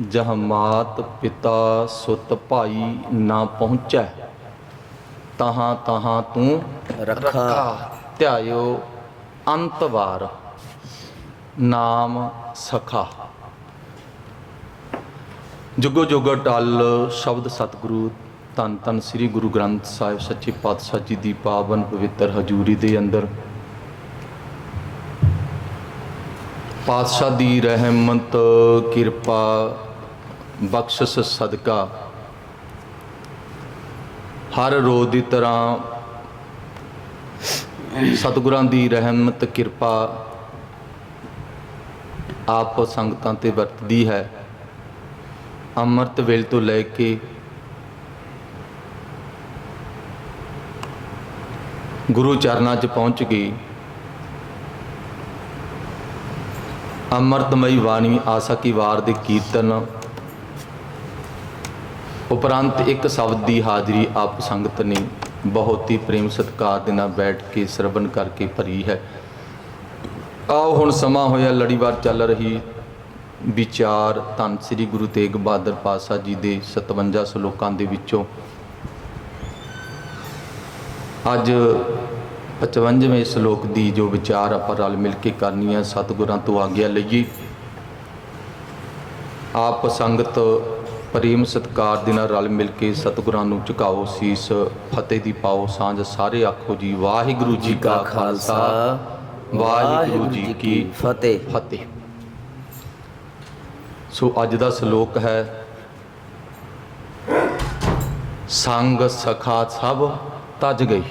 ਜਹ ਮਾਤ ਪਿਤਾ ਸੁਤ ਭਾਈ ਨਾ ਪਹੁੰਚੈ, ਤਹਾਂ ਤਹਾਂ ਤੂੰ ਰੱਖਾ, ਧਿਆਇਓ ਅੰਤ ਨਾਮ ਸਖਾ। ਜੁਗੋ ਜੁਗ ਟਲ ਸ਼ਬਦ ਸਤਿਗੁਰੂ, ਧੰਨ ਧੰਨ ਸ੍ਰੀ ਗੁਰੂ ਗ੍ਰੰਥ ਸਾਹਿਬ ਸੱਚੇ ਪਾਤਸ਼ਾਹ ਜੀ ਦੀ ਪਾਵਨ ਪਵਿੱਤਰ ਹਜ਼ੂਰੀ ਦੇ ਅੰਦਰ। ਪਾਤਸ਼ਾਹ ਦੀ ਰਹਿਮਤ, ਕਿਰਪਾ ਬਖਸ਼ਿਸ਼ ਸਦਕਾ। ਹਰ ਰੋਜ਼ ਦੀ ਤਰ੍ਹਾਂ ਸਤਿਗੁਰਾਂ ਦੀ ਰਹਿਮਤ, ਕਿਰਪਾ ਆਪ ਸੰਗਤਾਂ ਤੇ ਵਰਤਦੀ ਹੈ। ਅੰਮ੍ਰਿਤ ਵੇਲ ਤੋਂ ਲੈ ਕੇ ਗੁਰੂ ਚਰਨਾਂ 'ਚ ਪਹੁੰਚ ਗਈ ਅੰਮ੍ਰਿਤਮਈ ਬਾਣੀ ਆਸਾ ਕੀ ਵਾਰ ਦੇ ਕੀਰਤਨ ਉਪਰੰਤ ਇੱਕ ਸ਼ਬਦ ਦੀ ਹਾਜ਼ਰੀ ਆਪ ਸੰਗਤ ਨੇ ਬਹੁਤ ਹੀ ਪ੍ਰੇਮ ਸਤਿਕਾਰ ਦੇ ਨਾਲ ਬੈਠ ਕੇ ਸਰਵਨ ਕਰਕੇ ਭਰੀ ਹੈ। ਆਓ ਹੁਣ ਸਮਾਂ ਹੋਇਆ ਲੜੀਵਾਰ ਚੱਲ ਰਹੀ ਵਿਚਾਰ। ਧੰਨ ਸ੍ਰੀ ਗੁਰੂ ਤੇਗ ਬਹਾਦਰ ਪਾਤਸ਼ਾਹ ਜੀ ਦੇ 57 ਸ਼ਲੋਕਾਂ ਦੇ ਵਿੱਚੋਂ ਅੱਜ 55ਵੇਂ ਸ਼ਲੋਕ ਦੀ ਜੋ ਵਿਚਾਰ ਆਪਾਂ ਰਲ ਮਿਲ ਕੇ ਕਰਨੀ ਹੈ, ਸਤਿਗੁਰਾਂ ਤੋਂ ਆਗਿਆ ਲਈਏ। ਆਪ ਸੰਗਤ ਪ੍ਰੇਮ ਸਤਕਾਰ ਦੇ ਨਾਲ ਰਲ ਮਿਲ ਕੇ ਸਤਿਗੁਰਾਂ ਨੂੰ ਝੁਕਾਓ ਸੀਸ ਫਤਿਹ ਦੀ ਪਾਓ ਸਾਂਝ ਸਾਰੇ ਆਖੋ ਜੀ ਵਾਹਿਗੁਰੂ ਜੀ ਕਾ ਖਾਲਸਾ ਵਾਹਿਗੁਰੂ ਜੀ ਕੀ ਫਤਿਹ। ਫਤਿਹ। ਸੋ ਅੱਜ ਦਾ ਸ਼ਲੋਕ ਹੈ ਸੰਗ ਸਖਾ ਸਭ ਤਜ ਗਈ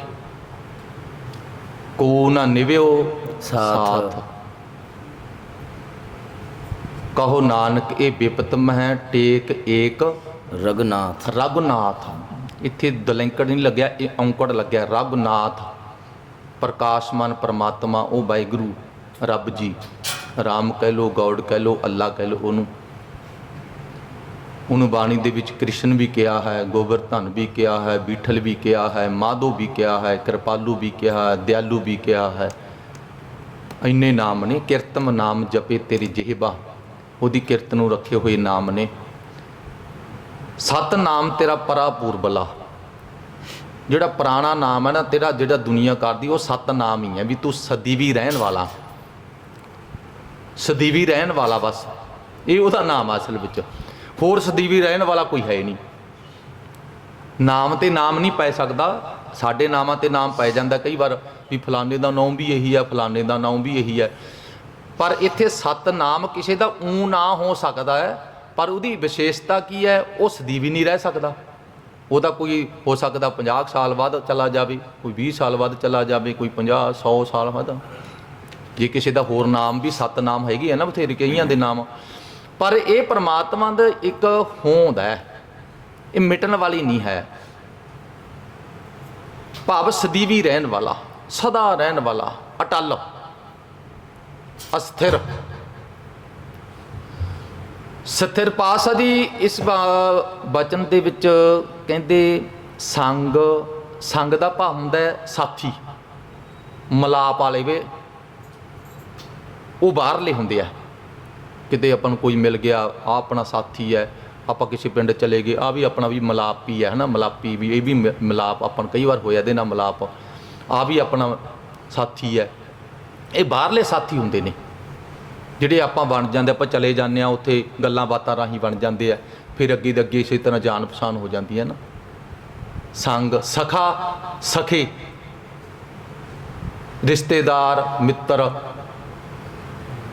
ਕੋ ਨਾ ਨਿਵਿਓ ਸਾਥ। ਕਹੋ ਨਾਨਕ ਇਹ ਬਿਪਤ ਮਹਿ ਟੇਕ ਏਕ ਰਗਨਾਥ। ਰਘੁਨਾਥ ਇੱਥੇ ਦਲੈਂਕੜ ਨਹੀਂ ਲੱਗਿਆ ਇਹ ਔਂਕੜ ਲੱਗਿਆ। ਰਘੁਨਾਥ ਪ੍ਰਕਾਸ਼ਮਾਨ ਪਰਮਾਤਮਾ ਉਹ ਵਾਹਿਗੁਰੂ ਰੱਬ ਜੀ। ਰਾਮ ਕਹਿ ਲੋ ਗੌਡ ਕਹਿ ਲੋ ਅੱਲਾ ਕਹਿ ਲੋ ਉਹਨੂੰ। ਉਹਨੂੰ ਬਾਣੀ ਦੇ ਵਿੱਚ ਕ੍ਰਿਸ਼ਨ ਵੀ ਕਿਹਾ ਹੈ ਗੋਵਰਧਨ ਵੀ ਕਿਹਾ ਹੈ ਬੀਠਲ ਵੀ ਕਿਹਾ ਹੈ ਮਾਧੋ ਵੀ ਕਿਹਾ ਹੈ ਕਿਰਪਾਲੂ ਵੀ ਕਿਹਾ ਹੈ ਦਿਆਲੂ ਵੀ ਕਿਹਾ ਹੈ। ਇੰਨੇ ਨਾਮ ਨੇ ਕੀਰਤਮ ਨਾਮ ਜਪੇ ਤੇਰੀ ਜਿਹਬਾ ਉਹਦੀ ਕਿਰਤ ਨੂੰ ਰੱਖੇ ਹੋਏ ਨਾਮ ਨੇ। ਸਤ ਨਾਮ ਤੇਰਾ ਪਰਾ ਪੂਰਬਲਾ। ਜਿਹੜਾ ਪੁਰਾਣਾ ਨਾਮ ਹੈ ਨਾ, ਤੇਰਾ ਜਿਹੜਾ ਦੁਨੀਆ ਕਰਦੀ, ਉਹ ਸਤ ਨਾਮ ਹੀ ਹੈ, ਵੀ ਤੂੰ ਸਦੀਵੀ ਰਹਿਣ ਵਾਲਾ। ਸਦੀਵੀ ਰਹਿਣ ਵਾਲਾ ਬਸ। ਇਹ ਉਹਦਾ ਨਾਮ ਆ ਅਸਲ ਵਿੱਚ। ਹੋਰ ਸਦੀਵੀ ਰਹਿਣ ਵਾਲਾ ਕੋਈ ਹੈ ਨਹੀਂ। ਨਾਮ ਤੇ ਨਾਮ ਨਹੀਂ ਪੈ ਸਕਦਾ। ਸਾਡੇ ਨਾਮਾਂ ਤੇ ਨਾਮ ਪੈ ਜਾਂਦਾ ਕਈ ਵਾਰ, ਵੀ ਫਲਾਣੇ ਦਾ ਨਾਮ ਵੀ ਇਹੀ ਹੈ ਫਲਾਣੇ ਦਾ ਨਾਮ ਵੀ ਇਹੀ ਹੈ ਪਰ ਇੱਥੇ ਸਤ ਨਾਮ ਕਿਸੇ ਦਾ ਊ ਨਾ ਹੋ ਸਕਦਾ ਹੈ, ਪਰ ਉਹਦੀ ਵਿਸ਼ੇਸ਼ਤਾ ਕੀ ਹੈ? ਉਹ ਸਦੀਵੀ ਨਹੀਂ ਰਹਿ ਸਕਦਾ। ਉਹਦਾ ਕੋਈ ਹੋ ਸਕਦਾ 50 ਸਾਲ ਬਾਅਦ ਚਲਾ ਜਾਵੇ, ਕੋਈ 20 ਸਾਲ ਬਾਅਦ ਚਲਾ ਜਾਵੇ, ਕੋਈ 50 100 ਸਾਲ ਬਾਅਦ ਜੇ ਕਿਸੇ ਦਾ ਹੋਰ ਨਾਮ ਵੀ ਸਤ ਨਾਮ ਹੈਗੀ ਹੈ ਨਾ, ਬਥੇਰੇ ਕਈਆਂ ਦੇ ਨਾਮ। ਪਰ ਇਹ ਪ੍ਰਮਾਤਮਾ ਦਾ ਇੱਕ ਹੋਂਦ ਹੈ। ਇਹ ਮਿਟਣ ਵਾਲੀ ਨਹੀਂ ਹੈ। ਭਾਵ ਸਦੀਵੀ ਰਹਿਣ ਵਾਲਾ, ਸਦਾ ਰਹਿਣ ਵਾਲਾ, ਅਟਲ। ਅਸਥਿਰ। ਸਥਿਰ ਪਾਸਾ ਦੀ ਇਸ ਬ- ਬਚਨ ਦੇ ਵਿੱਚ ਕਹਿੰਦੇ, ਸੰਗ ਸੰਗ ਦਾ ਭਾਵ ਹੁੰਦਾ ਹੈ ਸਾਥੀ। ਮਲਾਪ ਵਾਲੇ ਵੇ, ਉਹ ਬਾਹਰਲੇ ਹੁੰਦੇ ਆ। ਕਿਤੇ ਆਪਾਂ ਨੂੰ ਕੋਈ ਮਿਲ ਗਿਆ ਆ ਆਪਣਾ ਸਾਥੀ ਹੈ, ਆਪਾਂ ਕਿਸੇ ਪਿੰਡ ਚਲੇ ਗਏ ਆ ਵੀ ਆਪਣਾ ਵੀ ਮਲਾਪੀ ਹੈ, ਹਨਾ, ਮਲਾਪੀ ਵੀ, ਇਹ ਵੀ ਮ- ਮਲਾਪ ਆਪਾਂ ਕਈ ਵਾਰ ਹੋਇਆ, ਇਹਦੇ ਨਾਲ ਮਲਾਪ। ਆ ਵੀ ਆਪਣਾ ਸਾਥੀ ਹੈ। ਇਹ ਬਾਹਰਲੇ ਸਾਥੀ ਹੁੰਦੇ ਨੇ। ਜਿਹੜੇ ਆਪਾਂ ਬਣ ਜਾਂਦੇ, ਆਪਾਂ ਚਲੇ ਜਾਂਦੇ ਆ ਉੱਥੇ ਗੱਲਾਂ ਬਾਤਾਂ ਰਾਹੀਂ ਬਣ ਜਾਂਦੇ ਆ, ਫਿਰ ਅੱਗੇ ਦੇ ਅੱਗੇ ਇਸੇ ਤਰ੍ਹਾਂ ਜਾਣ ਪਛਾਣ ਹੋ ਜਾਂਦੀ ਹੈ ਨਾ। ਸੰਗ ਸਖਾ ਸਖੇ, ਰਿਸ਼ਤੇਦਾਰ ਮਿੱਤਰ,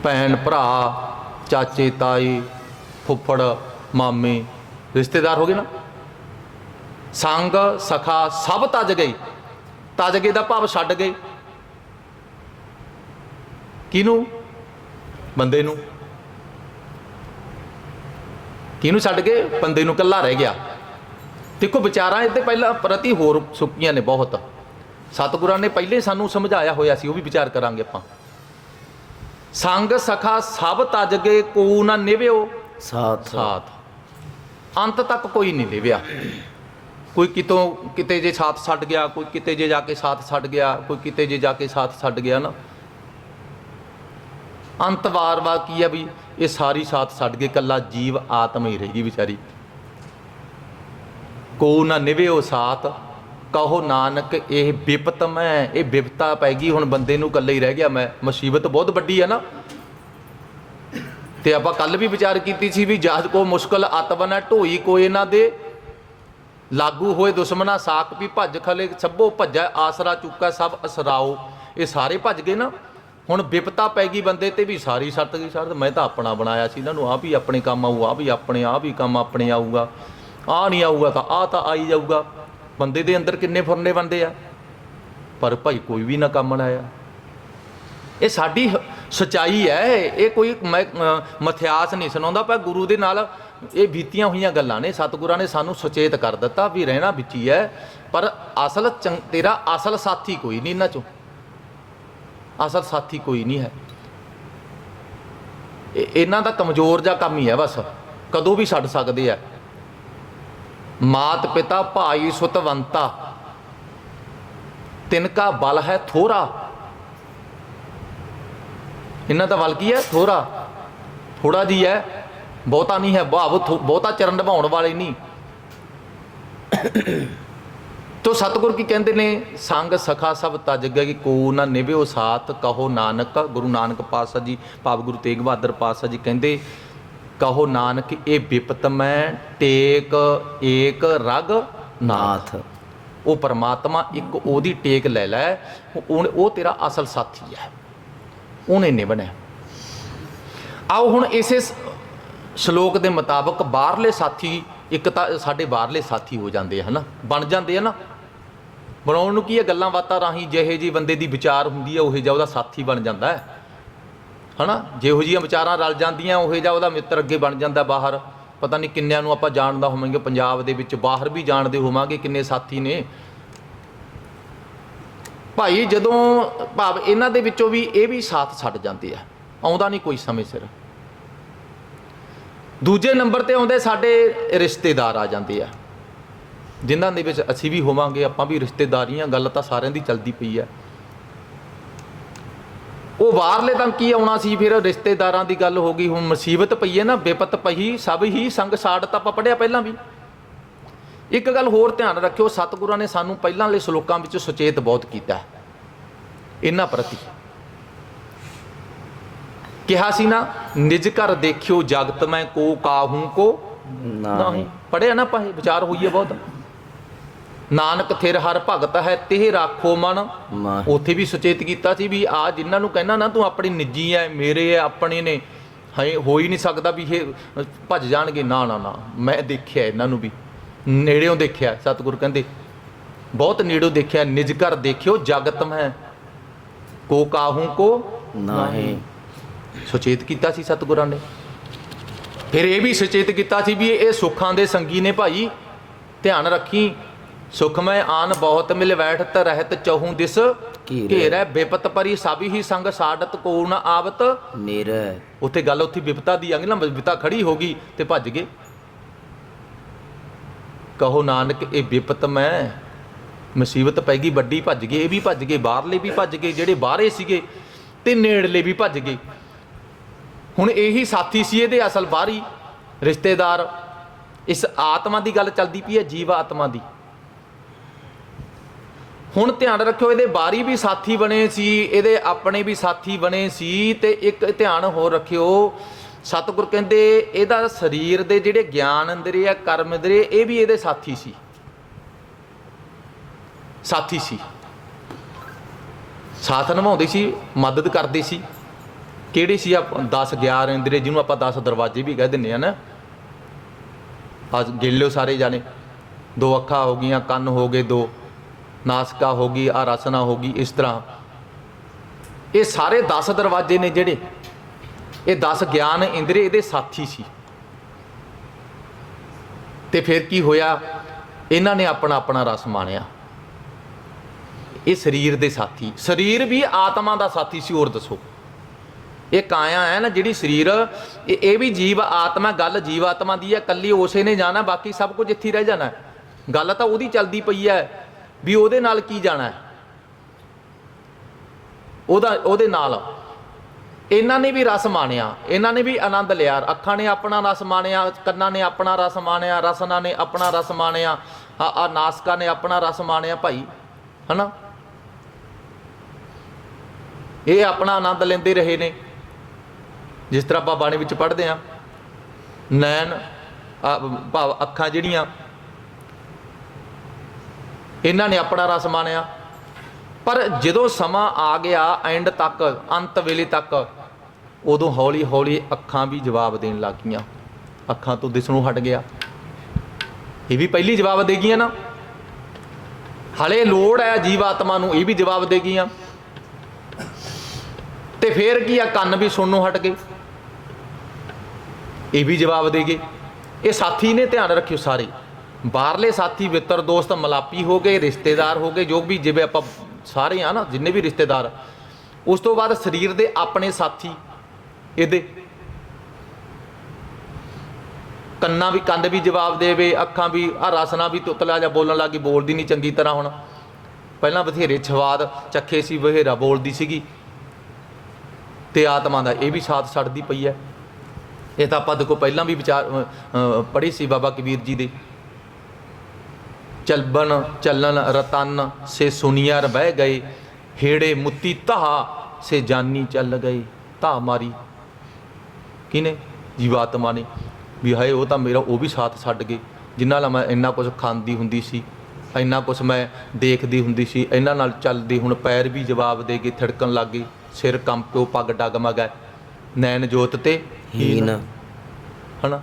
ਭੈਣ ਭਰਾ, ਚਾਚੇ ਤਾਈ ਫੁੱਫੜ, ਮਾਮੇ, ਰਿਸ਼ਤੇਦਾਰ ਹੋ ਗਏ ਨਾ। ਸੰਗ ਸਖਾ ਸਭ ਤਜ ਗਏ ਤਜ ਗਏ ਦਾ ਭਾਵ ਛੱਡ ਗਏ। ਕਿਹਨੂੰ? ਬੰਦੇ ਨੂੰ। ਕਿਹਨੂੰ ਛੱਡ ਕੇ? ਬੰਦੇ ਨੂੰ ਇਕੱਲਾ ਰਹਿ ਗਿਆ। ਦੇਖੋ ਵਿਚਾਰਾਂ ਇਹਦੇ ਪਹਿਲਾਂ ਪ੍ਰਤੀ ਹੋਰ ਸੁੱਕੀਆਂ ਨੇ ਬਹੁਤ। ਸਤਿਗੁਰਾਂ ਨੇ ਪਹਿਲੇ ਸਾਨੂੰ ਸਮਝਾਇਆ ਹੋਇਆ ਸੀ ਉਹ ਵੀ ਵਿਚਾਰ ਕਰਾਂਗੇ ਆਪਾਂ। ਸੰਗ ਸਖਾ ਸਭ ਤਜ ਗਏ ਕੋ ਨਾ ਨਿਵਿਓ। ਸਾਥ। ਸਾਥ। ਅੰਤ ਤੱਕ ਕੋਈ ਨਹੀਂ ਲਿਵਿਆ ਕੋਈ ਕਿਤੋਂ ਕਿਤੇ ਜੇ ਸਾਥ ਛੱਡ ਗਿਆ ਕੋਈ ਕਿਤੇ ਜੇ ਜਾ ਕੇ ਸਾਥ ਛੱਡ ਗਿਆ ਕੋਈ ਕਿਤੇ ਜੇ ਜਾ ਕੇ ਸਾਥ ਛੱਡ ਗਿਆ ਨਾ। ਅੰਤ ਵਾਰ-ਵਾਰ ਕੀ ਆ ਵੀ ਇਹ ਸਾਰੀ ਸਾਥ ਛੱਡ ਕੇ ਕੱਲਾ ਜੀਵ ਆਤਮ ਹੀ ਰਹੇਗੀ ਵਿਚਾਰੀ। ਕੋ ਨਾ ਨਿਭਿਓ ਸਾਥ, ਕਹੋ ਨਾਨਕ, ਇਹ ਵਿਪਤ ਮੈਂ, ਇਹ ਵਿਪਤਾ ਪੈ ਗਈ, ਹੁਣ ਬੰਦੇ ਨੂੰ ਇਕੱਲੇ ਹੀ ਰਹਿ ਗਿਆ ਮੈਂ। ਮੁਸੀਬਤ ਬਹੁਤ ਵੱਡੀ ਹੈ ਨਾ। ਤੇ ਆਪਾਂ ਕੱਲ ਵੀ ਵਿਚਾਰ ਕੀਤੀ ਸੀ ਵੀ ਜਦ ਕੋ ਮੁਸ਼ਕਲ ਅਤਵਨਾ ਢੋਈ ਕੋਈ ਇਹਨਾਂ ਦੇ ਲਾਗੂ ਹੋਏ ਦੁਸ਼ਮਨਾ ਸਾਕ ਵੀ ਭੱਜ ਖਲੇ, ਸਭੋ ਭੱਜਾ, ਆਸਰਾ ਚੁੱਕਾ, ਸਭ ਅਸਰਾਓ। ਇਹ ਸਾਰੇ ਭੱਜ ਗਏ ਨਾ। ਹੁਣ ਵਿਪਤਾ ਪੈ ਗਈ ਬੰਦੇ ਤੇ ਵੀ ਸਾਰੀ ਸੱਤ ਗਈ ਸਰ ਮੈਂ ਤਾਂ ਆਪਣਾ ਬਣਾਇਆ ਸੀ ਇਹਨਾਂ ਨੂੰ ਆ ਵੀ ਆਪਣੇ ਕੰਮ ਆਊ ਆ ਵੀ ਆਪਣੇ ਆ ਵੀ ਕੰਮ ਆਪਣੇ ਆਊਗਾ। ਆ ਨਹੀਂ ਆਊਗਾ ਤਾਂ ਆ ਤਾਂ ਆਈ ਜਾਊਗਾ। ਬੰਦੇ ਦੇ ਅੰਦਰ ਕਿੰਨੇ ਫੁਰਨੇ ਬੰਦੇ ਆ। ਪਰ ਭਾਈ ਕੋਈ ਵੀ ਨਾ ਕੰਮ ਨਾ ਆਇਆ ਇਹ ਸਾਡੀ ਹ- ਸਚਾਈ ਹੈ ਇਹ ਕੋਈ ਮੈਂ, ਮਥਿਆਸ ਨਹੀਂ ਸੁਣਾਉਂਦਾ ਪਰ ਗੁਰੂ ਦੇ ਨਾਲ ਇਹ ਬੀਤੀਆਂ ਹੋਈਆਂ ਗੱਲਾਂ ਨੇ। ਸਤਿਗੁਰਾਂ ਨੇ ਸਾਨੂੰ ਸੁਚੇਤ ਕਰ ਦਿੱਤਾ ਵੀ ਰਹਿਣਾ ਵਿੱਚ ਹੀ ਹੈ ਪਰ ਅਸਲ ਚੰਗ- ਤੇਰਾ ਅਸਲ ਸਾਥੀ ਕੋਈ ਨਹੀਂ ਇਹਨਾਂ ਚੋਂ। ਅਸਲ ਸਾਥੀ ਕੋਈ ਨਹੀਂ ਹੈ। ਇਹਨਾਂ ਦਾ ਕਮਜ਼ੋਰ ਜਾਂ ਕੰਮ ਹੀ ਹੈ ਬਸ। ਕਦੋਂ ਵੀ ਛੱਡ ਸਕਦੇ ਆ। ਮਾਤ ਪਿਤਾ ਭਾਈ ਸੁਤਵੰਤਾ। ਤਿਨਕਾ ਬਲ ਹੈ ਥੋੜਾ ਇਹਨਾਂ ਦਾ ਬਲ ਕੀ ਹੈ? ਥੋੜਾ ਥੋੜਾ ਜੀ ਹੈ। ਬਹੁਤਾ ਨਹੀਂ ਹੈ। ਭਾਵ ਥੋ- ਬਹੁਤਾ ਚਰਨ ਨਿਭਾਉਣ ਵਾਲੇ ਨਹੀਂ। ਤੋ ਸਤਿਗੁਰ ਕੀ ਕਹਿੰਦੇ ਨੇ? ਸੰਗ ਸਖਾ ਸਭ ਤਜ ਗਏ ਕੋ ਨਾ ਨਿਭਿਓ ਸਾਥ, ਕਹੋ ਨਾਨਕ, ਗੁਰੂ ਨਾਨਕ ਪਾਤਸ਼ਾਹ ਜੀ, ਭਾਵ ਗੁਰੂ ਤੇਗ ਬਹਾਦਰ ਪਾਤਸ਼ਾਹ ਜੀ ਕਹਿੰਦੇ, ਕਹੋ ਨਾਨਕ, ਇਹ ਵਿਪਤ ਮੈਂ, ਟੇਕ ਏਕ ਰਗ ਨਾਥ। ਉਹ ਪਰਮਾਤਮਾ ਇੱਕ ਉਹਦੀ ਟੇਕ ਲੈ ਲੈ ਉਹ ਉਹ ਤੇਰਾ ਅਸਲ ਸਾਥੀ ਹੈ। ਉਹਨੇ ਨਿਭਣਾ ਆਓ ਹੁਣ ਇਸੇ ਸ਼ਲੋਕ ਦੇ ਮੁਤਾਬਕ ਬਾਹਰਲੇ ਸਾਥੀ, ਇੱਕ ਤਾਂ ਸਾਡੇ ਬਾਹਰਲੇ ਸਾਥੀ ਹੋ ਜਾਂਦੇ ਆ, ਹਨਾ? ਬਣ ਜਾਂਦੇ ਆ ਨਾ? ਬਣਾਉਣ ਨੂੰ ਕੀ ਹੈ? ਗੱਲਾਂ ਬਾਤਾਂ ਰਾਹੀਂ ਜਿਹੇ ਜੀ ਬੰਦੇ ਦੀ ਵਿਚਾਰ ਹੁੰਦੀ ਹੈ, ਉਹੇ ਜਿਹਾ ਉਹਦਾ ਸਾਥੀ ਬਣ ਜਾਂਦਾ ਹੈ। ਹਨਾ? ਜਿਹੋ ਜਿਹੀਆਂ ਵਿਚਾਰਾਂ ਰਲ ਜਾਂਦੀਆਂ, ਉਹੇ ਜਿਹਾ ਉਹਦਾ ਮਿੱਤਰ ਅੱਗੇ ਬਣ ਜਾਂਦਾ ਬਾਹਰ। ਪਤਾ ਨਹੀਂ ਕਿੰਨਿਆਂ ਨੂੰ ਆਪਾਂ ਜਾਣਦਾ ਹੋਵਾਂਗੇ, ਪੰਜਾਬ ਦੇ ਵਿੱਚ ਬਾਹਰ ਵੀ ਜਾਣਦੇ ਹੋਵਾਂਗੇ ਕਿੰਨੇ ਸਾਥੀ ਨੇ। ਭਾਈ, ਜਦੋਂ ਭਾਵ ਇਹਨਾਂ ਦੇ ਵਿੱਚੋਂ ਵੀ ਇਹ ਵੀ ਸਾਥ ਛੱਡ ਜਾਂਦੇ ਆ, ਆਉਂਦਾ ਨਹੀਂ ਕੋਈ ਸਮੇਂ ਸਿਰ। ਦੂਜੇ ਨੰਬਰ ਤੇ ਆਉਂਦੇ ਸਾਡੇ ਰਿਸ਼ਤੇਦਾਰ ਆ ਜਾਂਦੇ ਆ। ਜਿਨ੍ਹਾਂ ਦੇ ਵਿੱਚ ਅਸੀਂ ਵੀ ਹੋਵਾਂਗੇ ਆਪਾਂ ਵੀ ਰਿਸ਼ਤੇਦਾਰੀਆਂ ਗੱਲ ਤਾਂ ਸਾਰਿਆਂ ਦੀ ਚੱਲਦੀ ਪਈ ਆ ਉਹ ਬਾਹਰਲੇ ਤਾਂ ਕੀ ਆਉਣਾ ਸੀ ਫਿਰ ਰਿਸ਼ਤੇਦਾਰਾਂ ਦੀ ਗੱਲ ਹੋ ਗਈ ਹੁਣ ਮੁਸੀਬਤ ਪਈ ਹੈ ਨਾ ਵਿਪਤ ਪਈ ਸਭ ਹੀ ਸੰਗ ਸਾੜ ਤਾਂ ਆਪਾਂ ਪੜਿਆ ਪਹਿਲਾਂ ਵੀ। ਇੱਕ ਗੱਲ ਹੋਰ ਧਿਆਨ ਰੱਖਿਓ ਸਤਿਗੁਰਾਂ ਨੇ ਸਾਨੂੰ ਪਹਿਲਾਂ ਵਾਲੇ ਸ਼ਲੋਕਾਂ ਵਿੱਚ ਸੁਚੇਤ ਬਹੁਤ ਕੀਤਾ ਹੈ। ਇਹਨਾਂ ਪ੍ਰਤੀ। ਕਿਹਾ ਸੀ ਨਾ ਨਿਜ ਘਰ ਦੇਖਿਓ ਜਗਤ ਮੈਂ ਕੋ ਕਾਹੂ ਕੋ ਨਹੀਂ। ਪੜਿਆ ਨਾ ਪਾਏ ਵਿਚਾਰ ਹੋਈਏ ਬਹੁਤ। ਨਾਨਕ ਥਿਰ ਹਰ ਭਗਤ ਹੈ ਤੇ ਰਾਖੋ ਮਨ। ਉੱਥੇ ਵੀ ਸੁਚੇਤ ਕੀਤਾ ਸੀ ਵੀ ਆ ਜਿਨ੍ਹਾਂ ਨੂੰ ਕਹਿਣਾ ਨਾ ਤੂੰ ਆਪਣੀ ਨਿੱਜੀ ਐ ਮੇਰੇ ਐ ਆਪਣੇ ਨੇ। ਹੈ ਹੋ ਹੀ ਨਹੀਂ ਸਕਦਾ ਵੀ ਇਹ ਭੱਜ ਜਾਣਗੇ। ਨਾ ਨਾ ਨਾ ਮੈਂ ਦੇਖਿਆ ਇਹਨਾਂ ਨੂੰ ਵੀ। ਨੇੜਿਓਂ ਦੇਖਿਆ ਸਤਿਗੁਰ ਕਹਿੰਦੇ ਬਹੁਤ ਨੇੜੋਂ ਦੇਖਿਆ ਨਿਜ ਘਰ ਦੇਖਿਓ ਜਗਤ ਮੈਂ। ਕੋ ਕਾਹੂ ਕੋ ਨਹੀਂ। ਸੁਚੇਤ ਕੀਤਾ ਸੀ ਸਤਿਗੁਰਾਂ ਨੇ। ਫਿਰ ਇਹ ਵੀ ਸੁਚੇਤ ਕੀਤਾ ਸੀ ਵੀ ਇਹ ਸੁੱਖਾਂ ਦੇ ਸੰਗੀ ਨੇ ਭਾਈ। ਧਿਆਨ ਰੱਖੀ ਸੁਖਮੈ ਆਨ ਬਹੁਤ ਮਿਲ ਬੈਠਤ ਰਹਿਤ ਚਹੂ ਦਿਸ। ਘੇਰੈ। ਬਿਪਤ ਪਰੀ ਸਭ ਹੀ ਸੰਗ ਸਾਡਤ ਕੋ ਨ ਆਵਤ। ਮੇਰਾ ਉੱਥੇ ਗੱਲ ਉੱਥੇ ਵਿਪਤਾ ਦੀ ਅੰਗ ਨਾ ਵਿਪਤਾ ਖੜੀ ਹੋ ਗਈ ਤੇ ਭੱਜ ਗਏ। ਕਹੋ ਨਾਨਕ ਇਹ ਵਿਪਤ ਮੈਂ। ਮੁਸੀਬਤ ਪੈ ਗਈ ਵੱਡੀ ਭੱਜ ਗਏ ਇਹ ਵੀ ਭੱਜ ਗਏ ਬਾਹਰਲੇ ਵੀ ਭੱਜ ਗਏ ਜਿਹੜੇ ਬਾਹਰੇ ਸੀਗੇ ਤੇ ਨੇੜਲੇ ਵੀ ਭੱਜ ਗਏ। ਹੁਣ ਇਹੀ ਸਾਥੀ ਸੀ ਇਹਦੇ ਅਸਲ ਬਾਹਰੀ ਰਿਸ਼ਤੇਦਾਰ। ਇਸ ਆਤਮਾ ਦੀ ਗੱਲ ਚੱਲਦੀ ਪਈ ਹੈ ਜੀਵ ਆਤਮਾ ਦੀ। ਹੁਣ ਧਿਆਨ ਰੱਖਿਓ, ਇਹਦੇ ਬਾਰੀ ਵੀ ਸਾਥੀ ਬਣੇ ਸੀ, ਇਹਦੇ ਆਪਣੇ ਵੀ ਸਾਥੀ ਬਣੇ ਸੀ, ਤੇ ਇੱਕ ਧਿਆਨ ਹੋਰ ਰੱਖਿਓ, ਸਤਿਗੁਰ ਕਹਿੰਦੇ ਇਹਦਾ ਸਰੀਰ ਦੇ ਜਿਹੜੇ ਗਿਆਨ ਇੰਦਰੀ ਆ, ਕਰਮ ਇੰਦਰੀ ਇਹ ਵੀ ਇਹਦੇ ਸਾਥੀ ਸੀ। ਸਾਥੀ ਸੀ। ਸਾਥ ਨਿਭਾਉਂਦੇ ਸੀ, ਮਦਦ ਕਰਦੇ ਸੀ। ਕਿਹੜੇ ਸੀ ਆ 10 11 ਇੰਦਰੀ ਜਿਹਨੂੰ ਆਪਾਂ 10 ਦਰਵਾਜ਼ੇ ਵੀ ਕਹਿ ਦਿੰਦੇ ਆ ਨਾ। ਅੱਜ ਗਿਣ ਲਿਓ ਸਾਰੇ ਜਾਣੇ। ਦੋ ਅੱਖਾਂ ਹੋ ਗਈਆਂ, ਕੰਨ ਹੋ ਗਏ ਦੋ। ਨਾਸਕਾ ਹੋ ਗਈ ਆ ਰਸਨਾ ਹੋ ਗਈ, ਇਸ ਤਰ੍ਹਾਂ। ਇਹ ਸਾਰੇ 10 ਦਰਵਾਜ਼ੇ ਨੇ ਜਿਹੜੇ। ਇਹ 10 ਗਿਆਨ ਇੰਦਰੀ, ਇਹਦੇ ਸਾਥੀ ਸੀ। ਤੇ ਫਿਰ ਕੀ ਹੋਇਆ? ਇਹਨਾਂ ਨੇ ਆਪਣਾ ਆਪਣਾ ਰਸ ਮਾਣਿਆ। ਇਹ ਸਰੀਰ ਦੇ ਸਾਥੀ। ਸਰੀਰ ਵੀ ਆਤਮਾ ਦਾ ਸਾਥੀ ਸੀ, ਹੋਰ ਦੱਸੋ। ਇਹ ਕਾਇਆ ਹੈ ਨਾ, ਜਿਹੜੀ ਸਰੀਰ, ਇਹ ਇਹ ਵੀ ਜੀਵ ਆਤਮਾ, ਗੱਲ ਜੀਵ ਆਤਮਾ ਦੀ ਹੈ। ਕੱਲੀ ਉਸੇ ਨੇ ਜਾਣਾ, ਬਾਕੀ ਸਭ ਕੁਝ ਇੱਥੇ ਰਹਿ ਜਾਣਾ। ਗੱਲ ਤਾਂ ਉਹਦੀ ਚੱਲਦੀ ਪਈ ਹੈ। ਵੀ ਉਹਦੇ ਨਾਲ ਕੀ ਜਾਣਾ ਹੈ? ਉਹਦਾ, ਉਹਦੇ ਨਾਲ। ਇਹਨਾਂ ਨੇ ਵੀ ਰਸ ਮਾਣਿਆ। ਇਹਨਾਂ ਨੇ ਵੀ ਆਨੰਦ ਲਿਆ। ਅੱਖਾਂ ਨੇ ਆਪਣਾ ਰਸ ਮਾਣਿਆ, ਕੰਨਾਂ ਨੇ ਆਪਣਾ ਰਸ ਮਾਣਿਆ, ਰਸਨਾ ਨੇ ਆਪਣਾ ਰਸ ਮਾਣਿਆ, ਆ ਆ ਨਾਸਕਾ ਨੇ ਆਪਣਾ ਰਸ ਮਾਣਿਆ ਭਾਈ, ਹਨਾ? ਇਹ ਆਪਣਾ ਆਨੰਦ ਲੈਂਦੇ ਰਹੇ ਨੇ। ਜਿਸ ਤਰ੍ਹਾਂ ਆਪਾਂ ਬਾਣੀ ਵਿੱਚ ਪੜ੍ਹਦੇ ਆ ਨੈਣ ਭਾਵ ਅੱਖਾਂ ਜਿਹੜੀਆਂ ਇਹਨਾਂ ਨੇ ਆਪਣਾ ਰਸ ਮਾਣਿਆ। ਪਰ ਜਦੋਂ ਸਮਾਂ ਆ ਗਿਆ ਐਂਡ ਤੱਕ, ਅੰਤ ਵੇਲੇ ਤੱਕ, ਉਦੋਂ ਹੌਲੀ ਹੌਲੀ ਅੱਖਾਂ ਵੀ ਜਵਾਬ ਦੇਣ ਲੱਗ ਗਈਆਂ। ਅੱਖਾਂ ਤੋਂ ਦਿਸਣੋਂ ਹਟ ਗਿਆ। ਇਹ ਵੀ ਪਹਿਲੀ ਜਵਾਬ ਦੇ ਗਈਆਂ ਨਾ। ਹਲੇ ਲੋੜ ਹੈ ਜੀਵ ਆਤਮਾ ਨੂੰ ਇਹ ਵੀ ਜਵਾਬ ਦੇ ਗਈਆਂ। ਤੇ ਫੇਰ ਕੀ ਆ, ਕੰਨ ਵੀ ਸੁਣਨੋਂ ਹਟ ਗਏ। ਇਹ ਵੀ ਜਵਾਬ ਦੇ ਗਏ। ਇਹ ਸਾਥੀ ਨੇ ਧਿਆਨ ਰੱਖਿਓ ਸਾਰੇ। ਬਾਹਰਲੇ ਸਾਥੀ ਮਿੱਤਰ, ਦੋਸਤ ਮਲਾਪੀ ਹੋ ਗਏ, ਰਿਸ਼ਤੇਦਾਰ ਹੋ ਗਏ, ਜੋ ਵੀ ਜਿਵੇਂ ਆਪਾਂ ਸਾਰੇ ਆ ਨਾ, ਜਿੰਨੇ ਵੀ ਰਿਸ਼ਤੇਦਾਰ, ਉਸ ਤੋਂ ਬਾਅਦ ਸਰੀਰ ਦੇ ਆਪਣੇ ਸਾਥੀ, ਇਹਦੇ ਕੰਨਾਂ ਵੀ ਕੰਨ ਵੀ ਜਵਾਬ ਦੇਵੇ, ਅੱਖਾਂ ਵੀ ਆ ਰਸਨਾ ਵੀ ਤੁਤਲਾ ਜਾਂ ਬੋਲਣ ਲੱਗੀ ਬੋਲਦੀ ਨਹੀਂ ਚੰਗੀ ਤਰ੍ਹਾਂ ਹੁਣ। ਪਹਿਲਾਂ ਬਥੇਰੇ ਛਵਾਦ ਚੱਖੇ ਸੀ, ਬਥੇਰਾ ਬੋਲਦੀ ਸੀਗੀ। ਤੇ ਆਤਮਾ ਦਾ ਇਹ ਵੀ ਸਾਥ ਛੱਡਦੀ ਪਈ ਹੈ। ਇਹ ਤਾਂ ਆਪਾਂ ਦੇਖੋ, ਪਹਿਲਾਂ ਵੀ ਵਿਚਾਰ ਪੜ੍ਹੀ ਸੀ ਬਾਬਾ ਕਬੀਰ ਜੀ ਦੇ। ਚਲਬਨ ਚੱਲਨ ਰਤਨ ਸੇ ਸੁਨੀਆਰ ਬਹਿ ਗਏ। ਹੇੜੇ ਮੁੱਤੀ ਧਾ ਸੇ ਜਾਨੀ ਚੱਲ ਗਏ। ਧਾ ਮਾਰੀ। ਕਿਨੇ ਜੀਵਾਤਮਾ ਨੇ। ਵੀ ਹਾਏ ਉਹ ਤਾਂ ਮੇਰਾ ਉਹ ਵੀ ਸਾਥ ਛੱਡ ਗਏ। ਜਿਨ੍ਹਾਂ ਨਾਲ ਮੈਂ ਇੰਨਾ ਕੁਝ ਖਾਂਦੀ ਹੁੰਦੀ ਸੀ ਇੰਨਾ ਕੁਝ ਮੈਂ ਦੇਖਦੀ ਹੁੰਦੀ ਸੀ ਇਹਨਾਂ ਨਾਲ ਚੱਲਦੀ ਹੁਣ ਪੈਰ ਵੀ ਜਵਾਬ ਦੇ ਗਏ ਥੜਕਣ ਲੱਗ ਗਏ। ਸਿਰ ਕੰਪਿਓ ਪੱਗ ਡਗਮਗੈ ਨੈਣ ਜੋਤ ਤੇ ਹੀਨ ਹਨਾ?